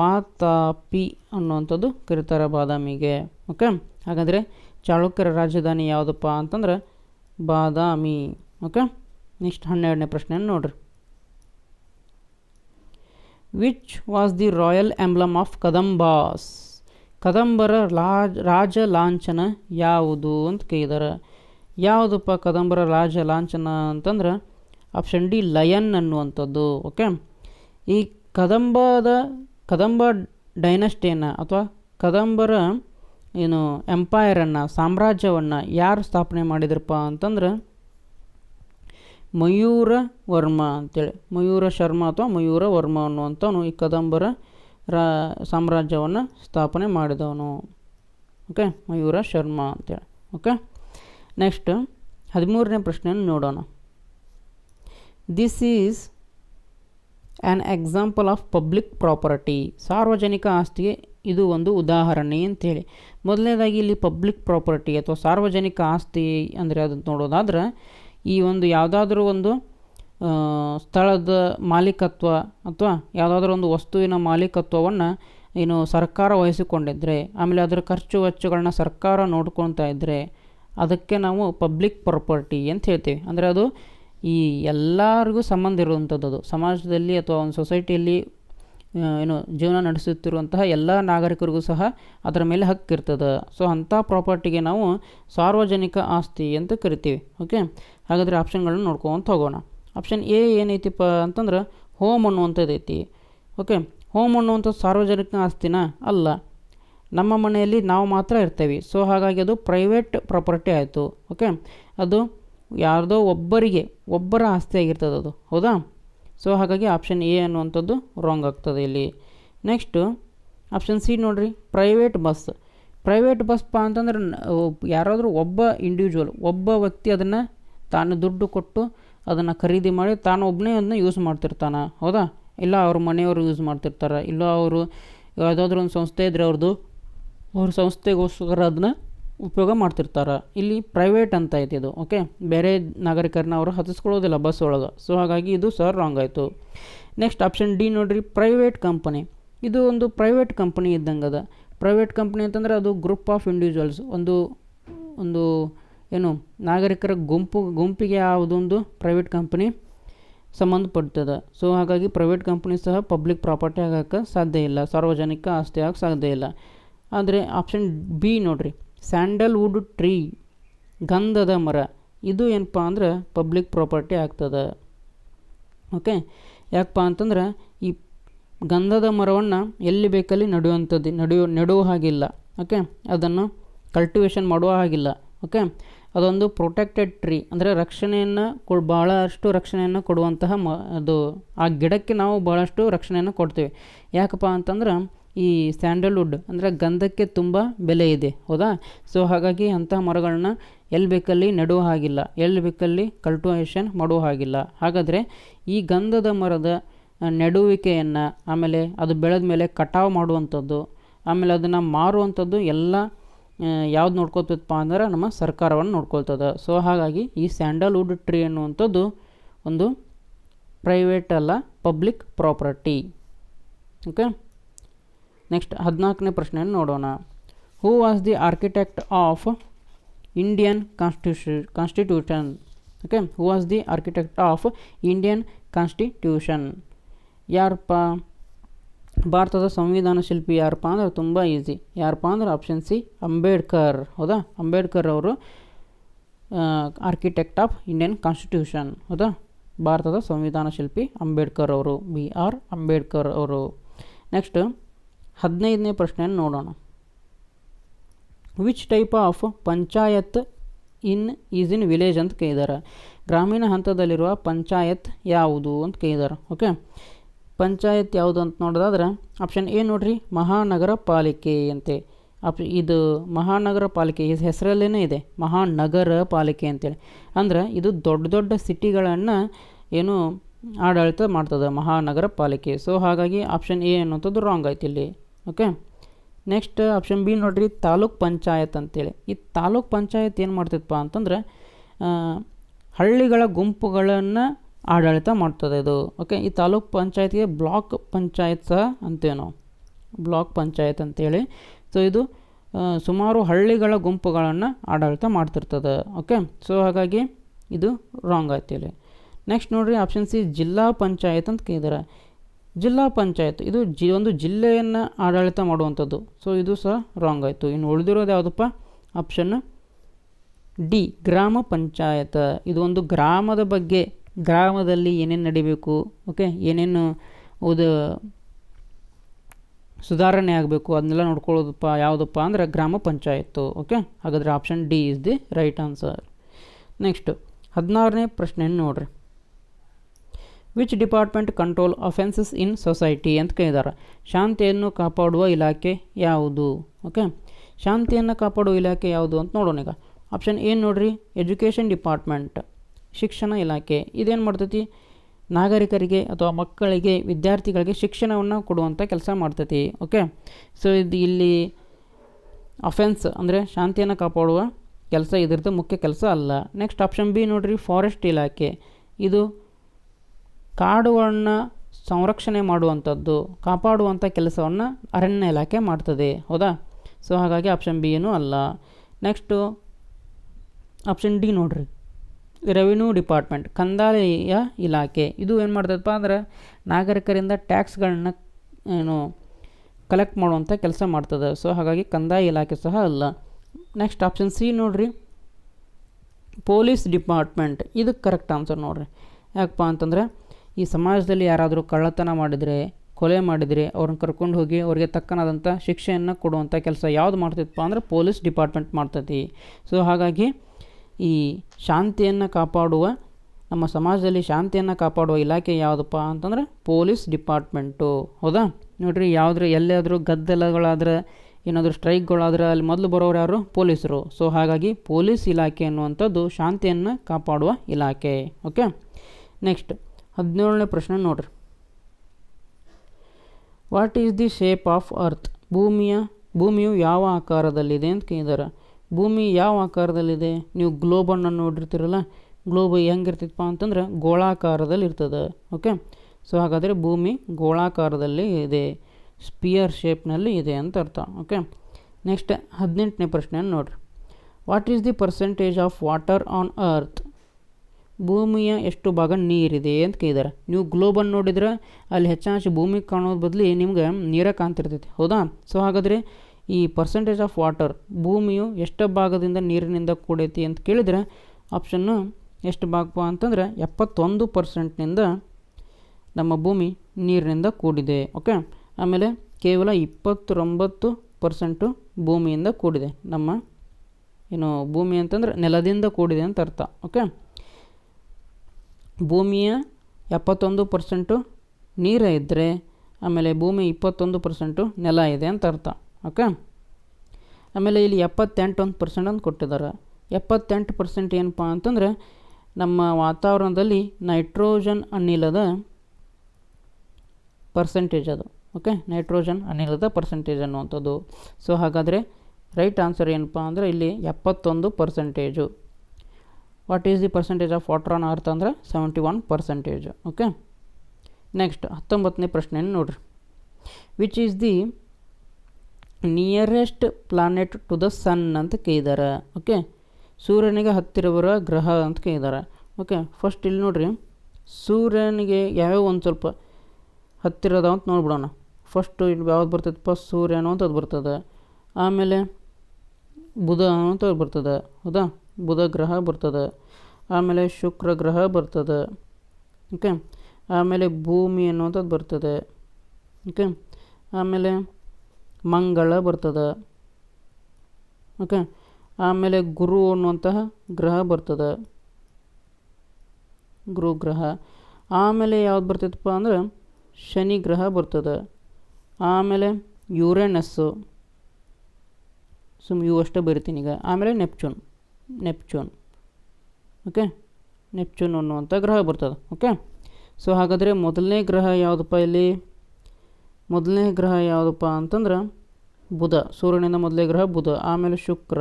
ವಾತಾಪಿ ಅನ್ನುವಂಥದ್ದು ಕರೀತಾರೆ ಬಾದಾಮಿಗೆ. ಓಕೆ ಹಾಗಾದರೆ ಚಾಳುಕ್ಯರ ರಾಜಧಾನಿ ಯಾವುದಪ್ಪ ಅಂತಂದ್ರೆ ಬಾದಾಮಿ. ಓಕೆ? ನೆಕ್ಸ್ಟ್ ಹನ್ನೆರಡನೇ ಪ್ರಶ್ನೆಯನ್ನು ನೋಡ್ರಿ. Which was the royal emblem of Kadambas ಕದಂಬರ ಲಾಜ್ ರಾಜ ಲಾಂಛನ ಯಾವುದು ಅಂತ ಕೇಳಿದಾರೆ. ಯಾವುದಪ್ಪ ಕದಂಬರ ರಾಜ ಲಾಂಛನ ಅಂತಂದ್ರೆ ಆಪ್ಷನ್ ಡಿ ಲಯನ್ ಅನ್ನುವಂಥದ್ದು. ಓಕೆ? ಈ ಕದಂಬದ, ಕದಂಬ ಡೈನಸ್ಟಿಯನ್ನು ಅಥವಾ ಕದಂಬರ ಏನು ಎಂಪೈರನ್ನು ಸಾಮ್ರಾಜ್ಯವನ್ನು ಯಾರು ಸ್ಥಾಪನೆ ಮಾಡಿದ್ರಪ್ಪ ಅಂತಂದ್ರೆ ಮಯೂರ ವರ್ಮ ಅಂತೇಳಿ. ಮಯೂರ ಶರ್ಮ ಅಥವಾ ಮಯೂರ ವರ್ಮ ಅನ್ನುವಂಥವನು ಈ ಕದಂಬರ ರಾ, ಸಾಮ್ರಾಜ್ಯವನ್ನು ಸ್ಥಾಪನೆ ಮಾಡಿದವನು. ಓಕೆ ಮಯೂರ ಶರ್ಮ ಅಂತೇಳಿ. ಓಕೆ ನೆಕ್ಸ್ಟ್ ಹದಿಮೂರನೇ ಪ್ರಶ್ನೆಯನ್ನು ನೋಡೋಣ. This is an example of public property ಸಾರ್ವಜನಿಕ ಆಸ್ತಿಗೆ ಇದು ಒಂದು ಉದಾಹರಣೆ ಅಂತೇಳಿ. ಮೊದಲನೇದಾಗಿ ಇಲ್ಲಿ ಪಬ್ಲಿಕ್ ಪ್ರಾಪರ್ಟಿ ಅಥವಾ ಸಾರ್ವಜನಿಕ ಆಸ್ತಿ ಅಂದರೆ ಅದನ್ನು ನೋಡೋದಾದ್ರೆ, ಈ ಒಂದು ಯಾವುದಾದ್ರೂ ಒಂದು ಸ್ಥಳದ ಮಾಲೀಕತ್ವ ಅಥವಾ ಯಾವುದಾದ್ರೂ ಒಂದು ವಸ್ತುವಿನ ಮಾಲೀಕತ್ವವನ್ನು ಏನು ಸರ್ಕಾರ ವಹಿಸಿಕೊಂಡಿದ್ದರೆ ಆಮೇಲೆ ಅದರ ಖರ್ಚು ವೆಚ್ಚಗಳನ್ನ ಸರ್ಕಾರ ನೋಡ್ಕೊತಾ ಇದ್ದರೆ ಅದಕ್ಕೆ ನಾವು ಪಬ್ಲಿಕ್ ಪ್ರಾಪರ್ಟಿ ಅಂತ ಹೇಳ್ತೀವಿ. ಅಂದರೆ ಅದು ಈ ಎಲ್ಲರಿಗೂ ಸಂಬಂಧ ಇರುವಂಥದ್ದು ಅದು. ಸಮಾಜದಲ್ಲಿ ಅಥವಾ ಒಂದು ಸೊಸೈಟಿಯಲ್ಲಿ ಏನು ಜೀವನ ನಡೆಸುತ್ತಿರುವಂತಹ ಎಲ್ಲ ನಾಗರಿಕರಿಗೂ ಸಹ ಅದರ ಮೇಲೆ ಹಕ್ಕಿರ್ತದೆ ಸೊ ಅಂಥ ಪ್ರಾಪರ್ಟಿಗೆ ನಾವು ಸಾರ್ವಜನಿಕ ಆಸ್ತಿ ಅಂತ ಕರಿತೀವಿ. ಓಕೆ ಹಾಗಾದರೆ ಆಪ್ಷನ್ಗಳನ್ನ ನೋಡ್ಕೊಂತ ಹೋಗೋಣ. ಆಪ್ಷನ್ ಎ ಏನೈತಿಪ್ಪ ಅಂತಂದ್ರೆ ಹೋಮ್ ಅನ್ನುವಂಥದ್ದೈತಿ ಓಕೆ ಹೋಮ್ ಅನ್ನುವಂಥ ಸಾರ್ವಜನಿಕ ಆಸ್ತಿನ ಅಲ್ಲ. ನಮ್ಮ ಮನೆಯಲ್ಲಿ ನಾವು ಮಾತ್ರ ಇರ್ತೇವೆ. ಸೊ ಹಾಗಾಗಿ ಅದು ಪ್ರೈವೇಟ್ ಪ್ರಾಪರ್ಟಿ ಆಯಿತು. ಓಕೆ ಅದು ಯಾರ್ದೋ ಒಬ್ಬರಿಗೆ, ಒಬ್ಬರ ಆಸ್ತಿ ಆಗಿರ್ತದೆ ಅದು ಹೌದಾ? ಸೊ ಹಾಗಾಗಿ ಆಪ್ಷನ್ ಎ ಅನ್ನುವಂಥದ್ದು ರಾಂಗ್ ಆಗ್ತದೆ ಇಲ್ಲಿ. ನೆಕ್ಸ್ಟು ಆಪ್ಷನ್ ಸಿ ನೋಡಿರಿ. ಪ್ರೈವೇಟ್ ಬಸ್ ಪ್ರೈವೇಟ್ ಬಸ್ಪ ಅಂತಂದ್ರೆ ಯಾರಾದರೂ ಒಬ್ಬ ಇಂಡಿವಿಜುವಲ್ ಒಬ್ಬ ವ್ಯಕ್ತಿ ಅದನ್ನು ತಾನು ದುಡ್ಡು ಕೊಟ್ಟು ಅದನ್ನು ಖರೀದಿ ಮಾಡಿ ತಾನು ಒಬ್ಬನೇ ಅದನ್ನ ಯೂಸ್ ಮಾಡ್ತಿರ್ತಾನೆ. ಹೌದಾ? ಇಲ್ಲ, ಅವ್ರ ಮನೆಯವರು ಯೂಸ್ ಮಾಡ್ತಿರ್ತಾರೆ. ಇಲ್ಲ, ಅವರು ಯಾವುದಾದ್ರೂ ಒಂದು ಸಂಸ್ಥೆ ಇದ್ದರೆ ಅವ್ರದ್ದು ಅವ್ರ ಸಂಸ್ಥೆಗೋಸ್ಕರ ಅದನ್ನ ಉಪಯೋಗ ಮಾಡ್ತಿರ್ತಾರೆ. ಇಲ್ಲಿ ಪ್ರೈವೇಟ್ ಅಂತ ಐತಿ ಇದು ಓಕೆ ಬೇರೆ ನಾಗರಿಕರನ್ನ ಅವರು ಹತ್ತಿಸ್ಕೊಳ್ಳೋದಿಲ್ಲ ಬಸ್ ಒಳಗೆ. ಸೊ ಹಾಗಾಗಿ ಇದು ಸರ್ ರಾಂಗ್ ಆಯಿತು. ನೆಕ್ಸ್ಟ್ ಆಪ್ಷನ್ ಡಿ ನೋಡಿರಿ ಪ್ರೈವೇಟ್ ಕಂಪನಿ ಇದು ಒಂದು ಪ್ರೈವೇಟ್ ಕಂಪನಿ ಇದ್ದಂಗೆ ಅದ. ಪ್ರೈವೇಟ್ ಕಂಪ್ನಿ ಅಂತಂದ್ರೆ ಅದು ಗ್ರೂಪ್ ಆಫ್ ಇಂಡಿವಿಜುವಲ್ಸ್ ಒಂದು ಒಂದು ಏನು, ನಾಗರಿಕರ ಗುಂಪು, ಗುಂಪಿಗೆ ಯಾವುದೊಂದು ಪ್ರೈವೇಟ್ ಕಂಪನಿ ಸಂಬಂಧಪಡ್ತದೆ. ಸೊ ಹಾಗಾಗಿ ಪ್ರೈವೇಟ್ ಕಂಪ್ನಿ ಸಹ ಪಬ್ಲಿಕ್ ಪ್ರಾಪರ್ಟಿ ಆಗೋಕ್ಕೆ ಸಾಧ್ಯ ಇಲ್ಲ. ಸಾರ್ವಜನಿಕ ಆಸ್ತಿ ಆಗಕ್ಕೆ ಸಾಧ್ಯ ಇಲ್ಲ. ಆದರೆ ಆಪ್ಷನ್ ಬಿ ನೋಡ್ರಿ. ಸ್ಯಾಂಡಲ್ವುಡ್ ಟ್ರೀ, ಗಂಧದ ಮರ. ಇದು ಏನಪ್ಪ ಅಂದ್ರೆ ಪಬ್ಲಿಕ್ ಪ್ರಾಪರ್ಟಿ ಆಗ್ತದೆ. ಓಕೆ? ಯಾಕಪ್ಪ ಅಂತಂದ್ರೆ ಈ ಗಂಧದ ಮರವನ್ನು ಎಲ್ಲಿ ಬೇಕಲ್ಲಿ ನಡೆಯುವಂಥದ್ದು, ನಡೆಯೋ ನೆಡುವ ಹಾಗಿಲ್ಲ. ಓಕೆ? ಅದನ್ನು ಕಲ್ಟಿವೇಷನ್ ಮಾಡುವ ಹಾಗಿಲ್ಲ. ಓಕೆ? ಅದೊಂದು ಪ್ರೊಟೆಕ್ಟೆಡ್ ಟ್ರೀ ಅಂದರೆ ರಕ್ಷಣೆಯನ್ನು ಕೊ ಭಾಳಷ್ಟು ರಕ್ಷಣೆಯನ್ನು ಕೊಡುವಂತಹ ಮ, ಅದು ಆ ಗಿಡಕ್ಕೆ ನಾವು ಭಾಳಷ್ಟು ರಕ್ಷಣೆಯನ್ನು ಕೊಡ್ತೀವಿ. ಯಾಕಪ್ಪ ಅಂತಂದ್ರೆ ಈ ಸ್ಯಾಂಡಲ್ವುಡ್ ಅಂದರೆ ಗಂಧಕ್ಕೆ ತುಂಬ ಬೆಲೆ ಇದೆ, ಹೌದಾ? ಸೊ ಹಾಗಾಗಿ ಅಂಥ ಮರಗಳನ್ನ ಎಲ್ಲಿ ಬೇಕಲ್ಲಿ ನೆಡುವ ಹಾಗಿಲ್ಲ ಎಲ್ಲಿ ಬೇಕಲ್ಲಿ ಕಲ್ಟಿವೇಷನ್ ಮಾಡುವ ಹಾಗಿಲ್ಲ. ಹಾಗಾದರೆ ಈ ಗಂಧದ ಮರದ ನೆಡುವಿಕೆಯನ್ನು ಆಮೇಲೆ ಅದು ಬೆಳೆದ ಮೇಲೆ ಕಟಾವು ಮಾಡುವಂಥದ್ದು, ಆಮೇಲೆ ಅದನ್ನು ಮಾರುವಂಥದ್ದು ಎಲ್ಲ ಯಾವ್ದು ನೋಡ್ಕೊತದಪ್ಪ ಅಂದ್ರೆ ನಮ್ಮ ಸರ್ಕಾರವನ್ನು ನೋಡ್ಕೊಳ್ತದೆ. ಸೊ ಹಾಗಾಗಿ ಈ ಸ್ಯಾಂಡಲ್ವುಡ್ ಟ್ರೀ ಅನ್ನುವಂಥದ್ದು ಒಂದು ಪ್ರೈವೇಟ್ ಅಲ್ಲ ಪಬ್ಲಿಕ್ ಪ್ರಾಪರ್ಟಿ ಓಕೆ ನೆಕ್ಸ್ಟ್ ಹದಿನಾಲ್ಕನೇ ಪ್ರಶ್ನೆಯನ್ನು ನೋಡೋಣ. Who was the architect of Indian constitution constitution okay who was the architect of Indian constitution ಯಾರಪ್ಪ ಭಾರತದ ಸಂವಿಧಾನ ಶಿಲ್ಪಿ ಯಾರಪ್ಪ ಅಂದ್ರೆ ತುಂಬ ಈಸಿ ಯಾರಪ್ಪ ಅಂದ್ರೆ ಆಪ್ಷನ್ ಸಿ ಅಂಬೇಡ್ಕರ್. ಹೌದಾ? ಅಂಬೇಡ್ಕರ್ ಅವರು ಆರ್ಕಿಟೆಕ್ಟ್ ಆಫ್ ಇಂಡಿಯನ್ ಕಾನ್ಸ್ಟಿಟ್ಯೂಷನ್ ಹೌದಾ? ಭಾರತದ ಸಂವಿಧಾನ ಶಿಲ್ಪಿ ಅಂಬೇಡ್ಕರ್ ಅವರು. ಬಿ ಆರ್ ಅಂಬೇಡ್ಕರ್ ಅವರು. ನೆಕ್ಸ್ಟ್ ಹದಿನೈದನೇ ಪ್ರಶ್ನೆಯನ್ನು ನೋಡೋಣ. Which type of panchayat in is in village ಅಂತ ಕೇಳಿದ್ದಾರೆ ಗ್ರಾಮೀಣ ಹಂತದಲ್ಲಿರುವ ಪಂಚಾಯತ್ ಯಾವುದು ಅಂತ ಕೇಳಿದ್ದಾರೆ ಓಕೆ ಪಂಚಾಯತ್ ಯಾವುದು ಅಂತ ನೋಡೋದಾದ್ರೆ ಆಪ್ಷನ್ ಎ ನೋಡ್ರಿ, ಮಹಾನಗರ ಪಾಲಿಕೆ ಅಂತೆ. ಅಪ್, ಇದು ಮಹಾನಗರ ಪಾಲಿಕೆ ಹೆಸರಲ್ಲೇ ಇದೆ, ಮಹಾನಗರ ಪಾಲಿಕೆ ಅಂತೇಳಿ. ಅಂದ್ರೆ ಇದು ದೊಡ್ಡ ದೊಡ್ಡ ಸಿಟಿಗಳನ್ನು ಏನು ಆಡಳಿತ ಮಾಡ್ತದೆ ಮಹಾನಗರ ಪಾಲಿಕೆ. ಸೊ ಹಾಗಾಗಿ ಆಪ್ಷನ್ ಎ ಅನ್ನೋಂಥದ್ದು ರಾಂಗ್ ಆಯ್ತು ಇಲ್ಲಿ. ಓಕೆ ನೆಕ್ಸ್ಟ್ ಆಪ್ಷನ್ ಬಿ ನೋಡ್ರಿ, ತಾಲೂಕ್ ಪಂಚಾಯತ್ ಅಂತೇಳಿ. ಈ ತಾಲೂಕ್ ಪಂಚಾಯತ್ ಏನು ಮಾಡ್ತೈತಪ್ಪ ಅಂತಂದ್ರೆ ಹಳ್ಳಿಗಳ ಗುಂಪುಗಳನ್ನು ಆಡಳಿತ ಮಾಡ್ತದೆ ಇದು. ಓಕೆ ಈ ತಾಲೂಕ್ ಪಂಚಾಯತ್ಗೆ ಬ್ಲಾಕ್ ಪಂಚಾಯತ್ ಸಹ ಅಂತೇವೆ ನಾವು. ಬ್ಲಾಕ್ ಪಂಚಾಯತ್ ಅಂತೇಳಿ. ಸೊ ಇದು ಸುಮಾರು ಹಳ್ಳಿಗಳ ಗುಂಪುಗಳನ್ನು ಆಡಳಿತ ಮಾಡ್ತಿರ್ತದೆ. ಓಕೆ ಸೊ ಹಾಗಾಗಿ ಇದು ರಾಂಗ್ ಆಯ್ತು ಇಲ್ಲಿ. ನೆಕ್ಸ್ಟ್ ನೋಡಿರಿ ಆಪ್ಷನ್ ಸಿ ಜಿಲ್ಲಾ ಪಂಚಾಯತ್ ಅಂತ ಕೇಳಿದ್ದಾರೆ ಜಿಲ್ಲಾ ಪಂಚಾಯತ್. ಇದು ಜಿ, ಒಂದು ಜಿಲ್ಲೆಯನ್ನು ಆಡಳಿತ ಮಾಡುವಂಥದ್ದು. ಸೊ ಇದು ಸಹ ರಾಂಗ್ ಆಯಿತು. ಇನ್ನು ಉಳಿದಿರೋದು ಯಾವುದಪ್ಪ? ಆಪ್ಷನ್ ಡಿ, ಗ್ರಾಮ ಪಂಚಾಯತ್. ಇದು ಒಂದು ಗ್ರಾಮದ ಬಗ್ಗೆ, ಗ್ರಾಮದಲ್ಲಿ ಏನೇನು ನಡಿಬೇಕು ಓಕೆ ಏನೇನು ಉದ ಸುಧಾರಣೆ ಆಗಬೇಕು, ಅದನ್ನೆಲ್ಲ ನೋಡ್ಕೊಳ್ಳೋದಪ್ಪ. ಯಾವುದಪ್ಪ ಅಂದರೆ ಗ್ರಾಮ ಪಂಚಾಯತ್ತು ಓಕೆ ಹಾಗಾದರೆ option D is the right answer next ಹದಿನಾರನೇ ಪ್ರಶ್ನೆಯನ್ನು ನೋಡ್ರಿ. Which department control offences in society ಅಂತ ಕೇಳಿದ್ದಾರೆ ಶಾಂತಿಯನ್ನು ಕಾಪಾಡುವ ಇಲಾಖೆ ಯಾವುದು? ಓಕೆ ಶಾಂತಿಯನ್ನು ಕಾಪಾಡುವ ಇಲಾಖೆ ಯಾವುದು ಅಂತ ನೋಡೋಣ ಈಗ. ಆಪ್ಷನ್ ಏನು ನೋಡ್ರಿ. ಎಜುಕೇಷನ್ ಡಿಪಾರ್ಟ್ಮೆಂಟ್ ಶಿಕ್ಷಣ ಇಲಾಖೆ. ಇದೇನು ಮಾಡ್ತೈತಿ? ನಾಗರಿಕರಿಗೆ ಅಥವಾ ಮಕ್ಕಳಿಗೆ, ವಿದ್ಯಾರ್ಥಿಗಳಿಗೆ ಶಿಕ್ಷಣವನ್ನು ಕೊಡುವಂಥ ಕೆಲಸ ಮಾಡ್ತೈತಿ. ಓಕೆ ಸೊ ಇದು ಇಲ್ಲಿ ಅಫೆನ್ಸ್ ಅಂದರೆ ಶಾಂತಿಯನ್ನು ಕಾಪಾಡುವ ಕೆಲಸ ಇದ್ರದ್ದು ಮುಖ್ಯ ಕೆಲಸ ಅಲ್ಲ. ನೆಕ್ಸ್ಟ್ ಆಪ್ಷನ್ ಬಿ ನೋಡ್ರಿ. ಫಾರೆಸ್ಟ್ ಇಲಾಖೆ. ಇದು ಕಾಡುಗಳನ್ನು ಸಂರಕ್ಷಣೆ ಮಾಡುವಂಥದ್ದು, ಕಾಪಾಡುವಂಥ ಕೆಲಸವನ್ನು ಅರಣ್ಯ ಇಲಾಖೆ ಮಾಡ್ತದೆ. ಹೌದಾ? ಸೊ ಹಾಗಾಗಿ ಆಪ್ಷನ್ ಬಿ ಏನೂ ಅಲ್ಲ. ನೆಕ್ಸ್ಟು ಆಪ್ಷನ್ ಡಿ ನೋಡ್ರಿ. ರೆವಿನ್ಯೂ ಡಿಪಾರ್ಟ್ಮೆಂಟ್ ಕಂದಾಯ ಇಲಾಖೆ. ಇದು ಏನು ಮಾಡ್ತದಪ್ಪ ಅಂದ್ರೆ ನಾಗರಿಕರಿಂದ ಟ್ಯಾಕ್ಸ್ಗಳನ್ನ, ಏನು ಕಲೆಕ್ಟ್ ಮಾಡುವಂಥ ಕೆಲಸ ಮಾಡ್ತದೆ. ಸೊ ಹಾಗಾಗಿ ಕಂದಾಯ ಇಲಾಖೆ ಸಹ ಅಲ್ಲ. ನೆಕ್ಸ್ಟ್ ಆಪ್ಷನ್ ಸಿ ನೋಡ್ರಿ. ಪೊಲೀಸ್ ಡಿಪಾರ್ಟ್ಮೆಂಟ್ ಇದಕ್ಕೆ ಕರೆಕ್ಟ್ ಆನ್ಸರ್ ನೋಡ್ರಿ. ಯಾಕಪ್ಪ ಅಂತಂದರೆ ಈ ಸಮಾಜದಲ್ಲಿ ಯಾರಾದರೂ ಕಳ್ಳತನ ಮಾಡಿದರೆ, ಕೊಲೆ ಮಾಡಿದರೆ ಅವ್ರನ್ನ ಕರ್ಕೊಂಡು ಹೋಗಿ ಅವ್ರಿಗೆ ತಕ್ಕನಾದಂಥ ಶಿಕ್ಷೆಯನ್ನು ಕೊಡುವಂಥ ಕೆಲಸ ಯಾವುದು ಮಾಡ್ತೈತಪ್ಪ ಅಂದ್ರೆ ಪೊಲೀಸ್ ಡಿಪಾರ್ಟ್ಮೆಂಟ್ ಮಾಡ್ತೈತಿ. ಸೊ ಹಾಗಾಗಿ ಈ ಶಾಂತಿಯನ್ನು ಕಾಪಾಡುವ, ನಮ್ಮ ಸಮಾಜದಲ್ಲಿ ಶಾಂತಿಯನ್ನು ಕಾಪಾಡುವ ಇಲಾಖೆ ಯಾವುದಪ್ಪ ಅಂತಂದ್ರೆ ಪೊಲೀಸ್ ಡಿಪಾರ್ಟ್ಮೆಂಟು. ಹೌದಾ? ನೋಡಿರಿ, ಯಾವುದ್ರ ಎಲ್ಲಾದರೂ ಗದ್ದಲಗಳಾದ್ರೆ, ಏನಾದರೂ ಸ್ಟ್ರೈಕ್ಗಳಾದ್ರೆ ಅಲ್ಲಿ ಮೊದಲು ಬರೋರು ಯಾರು? ಪೊಲೀಸರು. ಸೊ ಹಾಗಾಗಿ ಪೊಲೀಸ್ ಇಲಾಖೆ ಅನ್ನುವಂಥದ್ದು ಶಾಂತಿಯನ್ನು ಕಾಪಾಡುವ ಇಲಾಖೆ. ಓಕೆ? ನೆಕ್ಸ್ಟ್. ಹದಿನೇಳನೇ ಪ್ರಶ್ನೆ ನೋಡ್ರಿ. What is the shape of earth ಭೂಮಿಯ, ಭೂಮಿಯು ಯಾವ ಆಕಾರದಲ್ಲಿದೆ ಅಂತ ಕೇಳಿದಾರೆ. ಭೂಮಿ ಯಾವ ಆಕಾರದಲ್ಲಿದೆ? ನೀವು ಗ್ಲೋಬನ್ನು ನೋಡಿರ್ತೀರಲ್ಲ ಗ್ಲೋಬ್ ಹೆಂಗಿರ್ತೈತಪ್ಪ ಅಂತಂದ್ರೆ ಗೋಳಾಕಾರದಲ್ಲಿ ಇರ್ತದೆ ಓಕೆ ಸೊ ಹಾಗಾದರೆ ಭೂಮಿ ಗೋಳಾಕಾರದಲ್ಲಿ ಇದೆ ಸ್ಪಿಯರ್ ಶೇಪ್ನಲ್ಲಿ ಇದೆ ಅಂತ ಅರ್ಥ ಓಕೆ ನೆಕ್ಸ್ಟ್ ಹದಿನೆಂಟನೇ ಪ್ರಶ್ನೆಯನ್ನು ನೋಡ್ರಿ. What is the percentage of water on earth ಭೂಮಿಯ ಎಷ್ಟು ಭಾಗ ನೀರಿದೆ ಅಂತ ಕೇಳಿದಾರೆ. ನೀವು ಗ್ಲೋಬನ್ನು ನೋಡಿದ್ರೆ ಅಲ್ಲಿ ಹೆಚ್ಚಾಂಶ ಭೂಮಿ ಕಾಣೋದು ಬದಲಿ ನಿಮ್ಗೆ ನೀರ ಕಾಣ್ತಿರ್ತೈತಿ ಹೌದಾ? ಸೊ ಹಾಗಾದರೆ ಈ ಪರ್ಸೆಂಟೇಜ್ ಆಫ್ ವಾಟರ್ ಭೂಮಿಯು ಎಷ್ಟು ಭಾಗದಿಂದ ನೀರಿನಿಂದ ಕೂಡೈತಿ ಅಂತ ಕೇಳಿದರೆ ಆಪ್ಷನ್ನು ಎಷ್ಟು ಭಾಗಪ್ಪ ಅಂತಂದ್ರೆ ಎಪ್ಪತ್ತೊಂದು ಪರ್ಸೆಂಟ್ನಿಂದ ನಮ್ಮ ಭೂಮಿ ನೀರಿನಿಂದ ಕೂಡಿದೆ. ಓಕೆ ಆಮೇಲೆ ಕೇವಲ ಇಪ್ಪತ್ತೊಂಬತ್ತು ಪರ್ಸೆಂಟು ಭೂಮಿಯಿಂದ ಕೂಡಿದೆ. ನಮ್ಮ ಏನು ಭೂಮಿ ಅಂತಂದ್ರೆ ನೆಲದಿಂದ ಕೂಡಿದೆ ಅಂತ ಅರ್ಥ. ಓಕೆ ಭೂಮಿಯ ಎಪ್ಪತ್ತೊಂದು ಪರ್ಸೆಂಟು ನೀರು ಇದ್ದರೆ ಆಮೇಲೆ ಭೂಮಿ ಇಪ್ಪತ್ತೊಂದು ಪರ್ಸೆಂಟು ನೆಲ ಇದೆ ಅಂತ ಅರ್ಥ, ಓಕೆ? ಆಮೇಲೆ ಇಲ್ಲಿ ಎಪ್ಪತ್ತೆಂಟು ಒಂದು ಪರ್ಸೆಂಟ್ ಅಂತ ಕೊಟ್ಟಿದ್ದಾರೆ. ಎಪ್ಪತ್ತೆಂಟು ಪರ್ಸೆಂಟ್ ಏನಪ್ಪ ಅಂತಂದರೆ ನಮ್ಮ ವಾತಾವರಣದಲ್ಲಿ ನೈಟ್ರೋಜನ್ ಅನಿಲದ ಪರ್ಸೆಂಟೇಜ್ ಅದು, ಓಕೆ? ನೈಟ್ರೋಜನ್ ಅನಿಲದ ಪರ್ಸೆಂಟೇಜ್ ಅನ್ನುವಂಥದ್ದು. ಸೊ ಹಾಗಾದರೆ ರೈಟ್ ಆನ್ಸರ್ ಏನಪ್ಪ ಅಂದರೆ ಇಲ್ಲಿ ಎಪ್ಪತ್ತೊಂದು percentage. What is the percentage of water on earth ಅಂದರೆ seventy one percentage okay next ಹತ್ತೊಂಬತ್ತನೇ ಪ್ರಶ್ನೆಯನ್ನು ನೋಡಿರಿ. Which is the nearest planet to the sun ಅಂತ ಕೇಳಿದ್ದಾರೆ ಓಕೆ ಸೂರ್ಯನಿಗೆ ಹತ್ತಿರವಿರೋ ಗ್ರಹ ಅಂತ ಕೇಳಿದ್ದಾರೆ ಓಕೆ ಫಸ್ಟ್ ಇಲ್ಲಿ ನೋಡಿರಿ, ಸೂರ್ಯನಿಗೆ ಯಾವ್ಯಾವ ಒಂದು ಸ್ವಲ್ಪ ಹತ್ತಿರ ಅದಾವ ಅಂತ ನೋಡ್ಬಿಡೋಣ. ಫಸ್ಟು ಇಲ್ಲಿ ಯಾವ್ದು ಬರ್ತೈತಪ್ಪ? ಅಂತ ಅದು ಬರ್ತದೆ. ಆಮೇಲೆ ಬುಧ ಅಂತ ಬರ್ತದೆ, ಹೌದಾ? ಬುಧ ಗ್ರಹ ಬರ್ತದೆ. ಆಮೇಲೆ ಶುಕ್ರ ಗ್ರಹ ಬರ್ತದೆ. ಓಕೆ? ಆಮೇಲೆ ಭೂಮಿ ಅನ್ನುವಂಥದ್ದು ಬರ್ತದೆ. ಓಕೆ? ಆಮೇಲೆ ಮಂಗಳ ಬರ್ತದೆ. ಓಕೆ? ಆಮೇಲೆ ಗುರು ಅನ್ನುವಂತಹ ಗ್ರಹ ಬರ್ತದೆ. ಗುರು ಗ್ರಹ. ಆಮೇಲೆ ಯಾವ್ದು ಬರ್ತೈತಪ್ಪ ಅಂದ್ರೆ ಶನಿ ಗ್ರಹ ಬರ್ತದೆ. ಆಮೇಲೆ ಯುರೇನಸ್ಸು. ಸುಮ್ ಇವು ಅಷ್ಟೇ ಬರಿತೀನಿ ಈಗ. ಆಮೇಲೆ ನೆಪ್ಚೂನ್. ನೆಪ್ಚೂನ್ ಓಕೆ ನೆಪ್ಚೂನ್ ಅನ್ನುವಂಥ ಗ್ರಹ ಬರ್ತದೆ. ಓಕೆ ಸೊ ಹಾಗಾದರೆ ಮೊದಲನೇ ಗ್ರಹ ಯಾವುದಪ್ಪ ಇಲ್ಲಿ? ಮೊದಲನೇ ಗ್ರಹ ಯಾವುದಪ್ಪ ಅಂತಂದ್ರೆ ಬುಧ. ಸೂರ್ಯನಿಂದ ಮೊದಲನೇ ಗ್ರಹ ಬುಧ. ಆಮೇಲೆ ಶುಕ್ರ.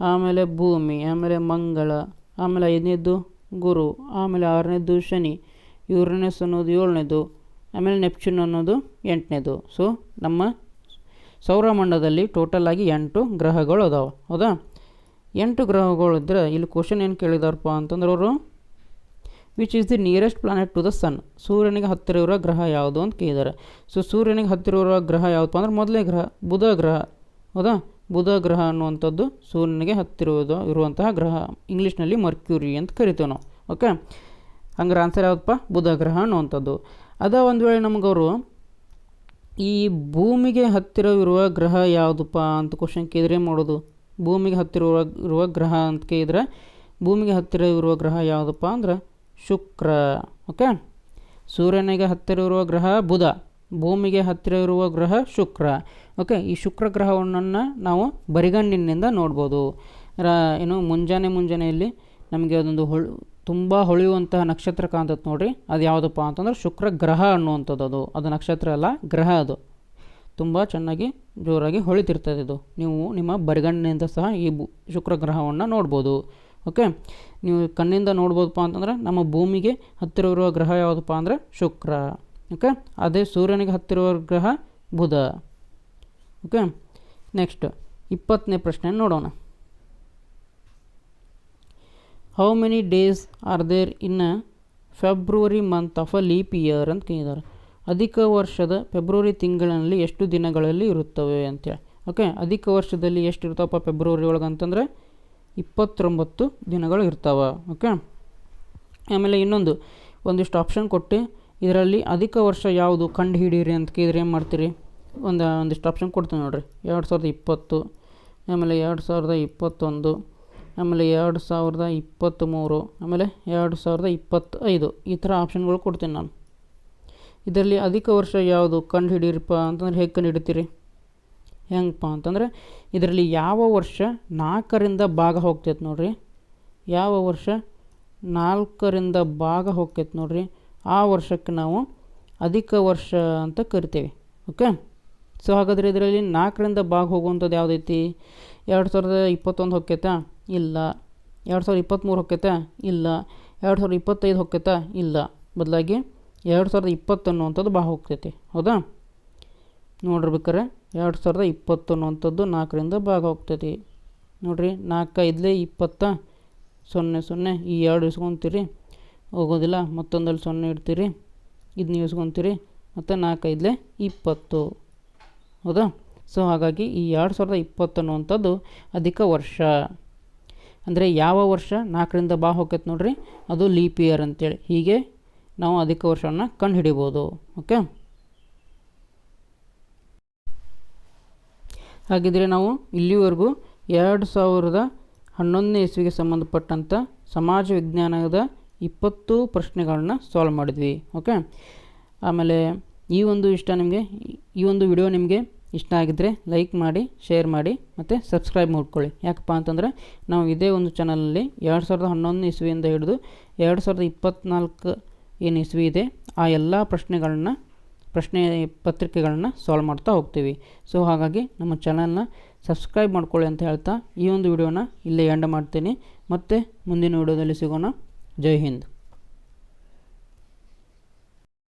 ಆಮೇಲೆ ಭೂಮಿ. ಆಮೇಲೆ ಮಂಗಳ. ಆಮೇಲೆ ಐದನೇದ್ದು ಗುರು. ಆಮೇಲೆ ಆರನೇದ್ದು ಶನಿ. ಯೂರನೇಸ್ ಅನ್ನೋದು ಏಳನೇದು ಆಮೇಲೆ ನೆಪ್ಚೂನ್ ಅನ್ನೋದು ಎಂಟನೇದು ಸೊ ನಮ್ಮ ಸೌರಮಂಡಲದಲ್ಲಿ ಟೋಟಲ್ ಆಗಿ ಎಂಟು ಗ್ರಹಗಳು ಅದಾವೆ. ಹೌದಾ? ಎಂಟು ಗ್ರಹಗಳಿದ್ರೆ ಇಲ್ಲಿ ಕ್ವಶನ್ ಏನು ಕೇಳಿದಾರಪ್ಪ ಅಂತಂದ್ರೆ ಅವರು which is the nearest planet to the sun ಸೂರ್ಯನಿಗೆ ಹತ್ತಿರ ಇರೋ ಗ್ರಹ ಯಾವುದು ಅಂತ ಕೇಳಿದ್ದಾರೆ ಸೊ ಸೂರ್ಯನಿಗೆ ಹತ್ತಿರ ಇರೋ ಗ್ರಹ ಯಾವುದಪ್ಪ ಅಂದ್ರೆ ಮೊದಲೇ ಗ್ರಹ, ಬುಧ ಗ್ರಹ, ಹೌದಾ? ಬುಧ ಗ್ರಹ ಅನ್ನುವಂಥದ್ದು ಸೂರ್ಯನಿಗೆ ಹತ್ತಿರ ಇರುವಂತಹ ಗ್ರಹ. ಇಂಗ್ಲೀಷ್ನಲ್ಲಿ ಮರ್ಕ್ಯೂರಿ ಅಂತ ಕರಿತೇವೆ ನಾವು. ಓಕೆ ಹಂಗಾರೆ ಆನ್ಸರ್ ಯಾವುದಪ್ಪ? ಬುಧ ಗ್ರಹ ಅನ್ನುವಂಥದ್ದು. ಅದ ಒಂದು ವೇಳೆ ನಮಗವರು, ಈ ಭೂಮಿಗೆ ಹತ್ತಿರವಿರುವ ಗ್ರಹ ಯಾವುದಪ್ಪ? ಅಂತ ಕ್ವಶನ್ ಕೇಳಿದ್ರೆ ಮಾಡೋದು? ಭೂಮಿಗೆ ಹತ್ತಿರ ಇರುವ ಗ್ರಹ ಅಂತ ಕೇಳಿದ್ರೆ ಭೂಮಿಗೆ ಹತ್ತಿರ ಇರುವ ಗ್ರಹ ಯಾವುದಪ್ಪ ಅಂದ್ರೆ ಶುಕ್ರ ಓಕೆ ಸೂರ್ಯನಿಗೆ ಹತ್ತಿರ ಇರುವ ಗ್ರಹ ಬುಧ, ಭೂಮಿಗೆ ಹತ್ತಿರ ಇರುವ ಗ್ರಹ ಶುಕ್ರ ಓಕೆ ಈ ಶುಕ್ರ ಗ್ರಹವನ್ನು ನಾವು ಬರಿಗಣ್ಣಿನಿಂದ ನೋಡ್ಬೋದು. ಏನು ಮುಂಜಾನೆ ಮುಂಜಾನೆಯಲ್ಲಿ ನಮಗೆ ಅದೊಂದು ಹೊಳ್, ತುಂಬ ಹೊಳೆಯುವಂತಹ ನಕ್ಷತ್ರ ಕಾಣ್ತದೆ ನೋಡಿರಿ. ಅದು ಯಾವುದಪ್ಪ ಅಂತಂದ್ರೆ ಶುಕ್ರ ಗ್ರಹ ಅನ್ನುವಂಥದ್ದು ಅದು. ಅದು ನಕ್ಷತ್ರ ಅಲ್ಲ, ಗ್ರಹ ಅದು. ತುಂಬ ಚೆನ್ನಾಗಿ ಜೋರಾಗಿ ಹೊಳಿತಿರ್ತದೆ ಇದು. ನೀವು ನಿಮ್ಮ ಬರಿಗಣ್ಣಿನಿಂದ ಸಹ ಈ ಬು ಶುಕ್ರ ಗ್ರಹವನ್ನು ನೋಡ್ಬೋದು. ಓಕೆ? ನೀವು ಕಣ್ಣಿಂದ ನೋಡ್ಬೋದಪ್ಪ ಅಂತಂದ್ರೆ ನಮ್ಮ ಭೂಮಿಗೆ ಹತ್ತಿರ ಇರುವ ಗ್ರಹ ಯಾವುದಪ್ಪ ಅಂದರೆ ಶುಕ್ರ. ಓಕೆ? ಅದೇ ಸೂರ್ಯನಿಗೆ ಹತ್ತಿರ ಗ್ರಹ ಬುಧ. ಓಕೆ? ನೆಕ್ಸ್ಟ್ ಇಪ್ಪತ್ತನೇ ಪ್ರಶ್ನೆ ನೋಡೋಣ. How many days are there in February month of a leap year ಅಂತ ಕೇಳಿದ್ದಾರೆ. ಅಧಿಕ ವರ್ಷದ ಫೆಬ್ರವರಿ ತಿಂಗಳಿನಲ್ಲಿ ಎಷ್ಟು ದಿನಗಳಲ್ಲಿ ಇರುತ್ತವೆ ಅಂತೇಳಿ. ಓಕೆ, ಅಧಿಕ ವರ್ಷದಲ್ಲಿ ಎಷ್ಟು ಇರ್ತಾವಪ್ಪ ಫೆಬ್ರವರಿ ಒಳಗೆ ಅಂತಂದರೆ ಇಪ್ಪತ್ತೊಂಬತ್ತು ದಿನಗಳು ಇರ್ತಾವೆ. ಓಕೆ, ಆಮೇಲೆ ಇನ್ನೊಂದು, ಒಂದಿಷ್ಟು ಆಪ್ಷನ್ ಕೊಟ್ಟು ಇದರಲ್ಲಿ ಅಧಿಕ ವರ್ಷ ಯಾವುದು? ಕಂಡು ಹಿಡೀರಿ ಅಂತ ಕೇಳಿದ್ರೆ ಏನು ಮಾಡ್ತೀರಿ? ಒಂದು, ಒಂದಿಷ್ಟು ಆಪ್ಷನ್ ಕೊಡ್ತೀನಿ ನೋಡಿರಿ. ಎರಡು ಸಾವಿರದ ಇಪ್ಪತ್ತು, ಆಮೇಲೆ ಎರಡು ಸಾವಿರದ ಇಪ್ಪತ್ತೊಂದು, ಆಮೇಲೆ ಎರಡು ಸಾವಿರದ ಇಪ್ಪತ್ತ್ಮೂರು, ಆಮೇಲೆ ಎರಡು ಸಾವಿರದ ಇಪ್ಪತ್ತೈದು ಈ ಥರ ಆಪ್ಷನ್ಗಳು ಕೊಡ್ತೀನಿ ನಾನು. ಇದರಲ್ಲಿ ಅಧಿಕ ವರ್ಷ ಯಾವುದು ಕಂಡು ಹಿಡಿಯಿರಿಪ್ಪ ಅಂತಂದ್ರೆ ಹೇಗೆ ಕಂಡು ಹಿಡಿತೀರಿ. ಹೆಂಗಪ್ಪ ಅಂತಂದರೆ ಇದರಲ್ಲಿ ಯಾವ ವರ್ಷ ನಾಲ್ಕರಿಂದ ಭಾಗ ಹೋಗ್ತೈತೆ ನೋಡ್ರಿ. ಯಾವ ವರ್ಷ ನಾಲ್ಕರಿಂದ ಭಾಗ ಹೋಗ್ತೈತೆ ನೋಡ್ರಿ. ಆ ವರ್ಷಕ್ಕೆ ನಾವು ಅಧಿಕ ವರ್ಷ ಅಂತ ಕರಿತೇವೆ. ಓಕೆ? ಸೊ ಹಾಗಾದರೆ ಇದರಲ್ಲಿ ನಾಲ್ಕರಿಂದ ಭಾಗ ಹೋಗುವಂಥದ್ದು ಯಾವುದೈತಿ? ಎರಡು ಸಾವಿರದ ಇಪ್ಪತ್ತೊಂದು ಹೊಕ್ಕೈತಾ ಇಲ್ಲ. ಎರಡು ಸಾವಿರದ ಇಪ್ಪತ್ತ್ಮೂರು ಹೊಕ್ಕೈತಾ ಇಲ್ಲ. ಎರಡು ಸಾವಿರದ ಇಪ್ಪತ್ತೈದು ಹೊಕ್ಕೈತಾ ಇಲ್ಲ. ಬದಲಾಗಿ ಎರಡು ಸಾವಿರದ ಇಪ್ಪತ್ತು ಅನ್ನುವಂಥದ್ದು ಭಾಗ ಹೋಗ್ತೈತಿ, ಹೌದಾ? ನೋಡಿರ್ಬೇಕಾರೆ ಎರಡು ಸಾವಿರದ ಇಪ್ಪತ್ತು ಅನ್ನುವಂಥದ್ದು ನಾಲ್ಕರಿಂದ ಭಾಗ ಹೋಗ್ತೈತಿ. ನೋಡಿರಿ, ನಾಲ್ಕು, ಐದಲೇ ಇಪ್ಪತ್ತ, ಸೊನ್ನೆ ಸೊನ್ನೆ, ಈ ಎರಡು ಇಸ್ಕೊತೀರಿ, ಹೋಗೋದಿಲ್ಲ, ಮತ್ತೊಂದಲ್ಲಿ ಸೊನ್ನೆ ಇಡ್ತೀರಿ ಇದನ್ನ ಇಸ್ಕೊತೀರಿ, ಮತ್ತು ನಾಲ್ಕು, ಐದಲೇ ಇಪ್ಪತ್ತು, ಹೌದಾ? ಸೊ, ಹಾಗಾಗಿ ಈ ಎರಡು ಸಾವಿರದ ಇಪ್ಪತ್ತು ಅನ್ನುವಂಥದ್ದು ಅಧಿಕ ವರ್ಷ. ಅಂದರೆ ಯಾವ ವರ್ಷ ನಾಲ್ಕರಿಂದ ಬಾ ಹೋಗ್ತೈತೆ ನೋಡ್ರಿ, ಅದು ಲೀಪ್ ಇಯರ್ ಅಂತೇಳಿ. ಹೀಗೆ ನಾವು ಅಧಿಕ ವರ್ಷವನ್ನು ಕಂಡು ಹಿಡಿಬೋದು ಓಕೆ ಹಾಗಿದ್ರೆ ನಾವು ಇಲ್ಲಿವರೆಗೂ ಎರಡು ಸಾವಿರದ ಹನ್ನೊಂದನೇ ಇಸ್ವಿಗೆ ಸಂಬಂಧಪಟ್ಟಂಥ ಸಮಾಜ ವಿಜ್ಞಾನದ ಇಪ್ಪತ್ತು ಪ್ರಶ್ನೆಗಳನ್ನ ಸಾಲ್ವ್ ಮಾಡಿದ್ವಿ. ಓಕೆ ಆಮೇಲೆ ಈ ಒಂದು ಇಷ್ಟ ನಿಮಗೆ, ಈ ಒಂದು ವಿಡಿಯೋ ನಿಮಗೆ ಇಷ್ಟ ಆಗಿದ್ದರೆ ಲೈಕ್ ಮಾಡಿ, ಶೇರ್ ಮಾಡಿ, ಮತ್ತು ಸಬ್ಸ್ಕ್ರೈಬ್ ಮಾಡ್ಕೊಳ್ಳಿ. ಯಾಕಪ್ಪ ಅಂತಂದರೆ ನಾವು ಇದೇ ಒಂದು ಚಾನಲಲ್ಲಿ ಎರಡು ಸಾವಿರದ ಹನ್ನೊಂದನೇ ಇಸ್ವಿಯಿಂದ ಹಿಡಿದು ಎರಡು ಸಾವಿರದ ಇಪ್ಪತ್ತ್ನಾಲ್ಕು ಏನು ಇಸ್ವಿ ಇದೆ? ಆ ಎಲ್ಲ ಪ್ರಶ್ನೆಗಳನ್ನ, ಪ್ರಶ್ನೆ ಪತ್ರಿಕೆಗಳನ್ನ ಸಾಲ್ವ್ ಮಾಡ್ತಾ ಹೋಗ್ತೀವಿ. ಸೊ ಹಾಗಾಗಿ ನಮ್ಮ ಚಾನಲ್ನ ಸಬ್ಸ್ಕ್ರೈಬ್ ಮಾಡ್ಕೊಳ್ಳಿ ಅಂತ ಹೇಳ್ತಾ ಈ ಒಂದು ವಿಡಿಯೋನ ಇಲ್ಲೇ ಎಂಡ್ ಮಾಡ್ತೀನಿ. ಮತ್ತೆ ಮುಂದಿನ ವಿಡಿಯೋದಲ್ಲಿ ಸಿಗೋಣ. ಜೈ ಹಿಂದ್.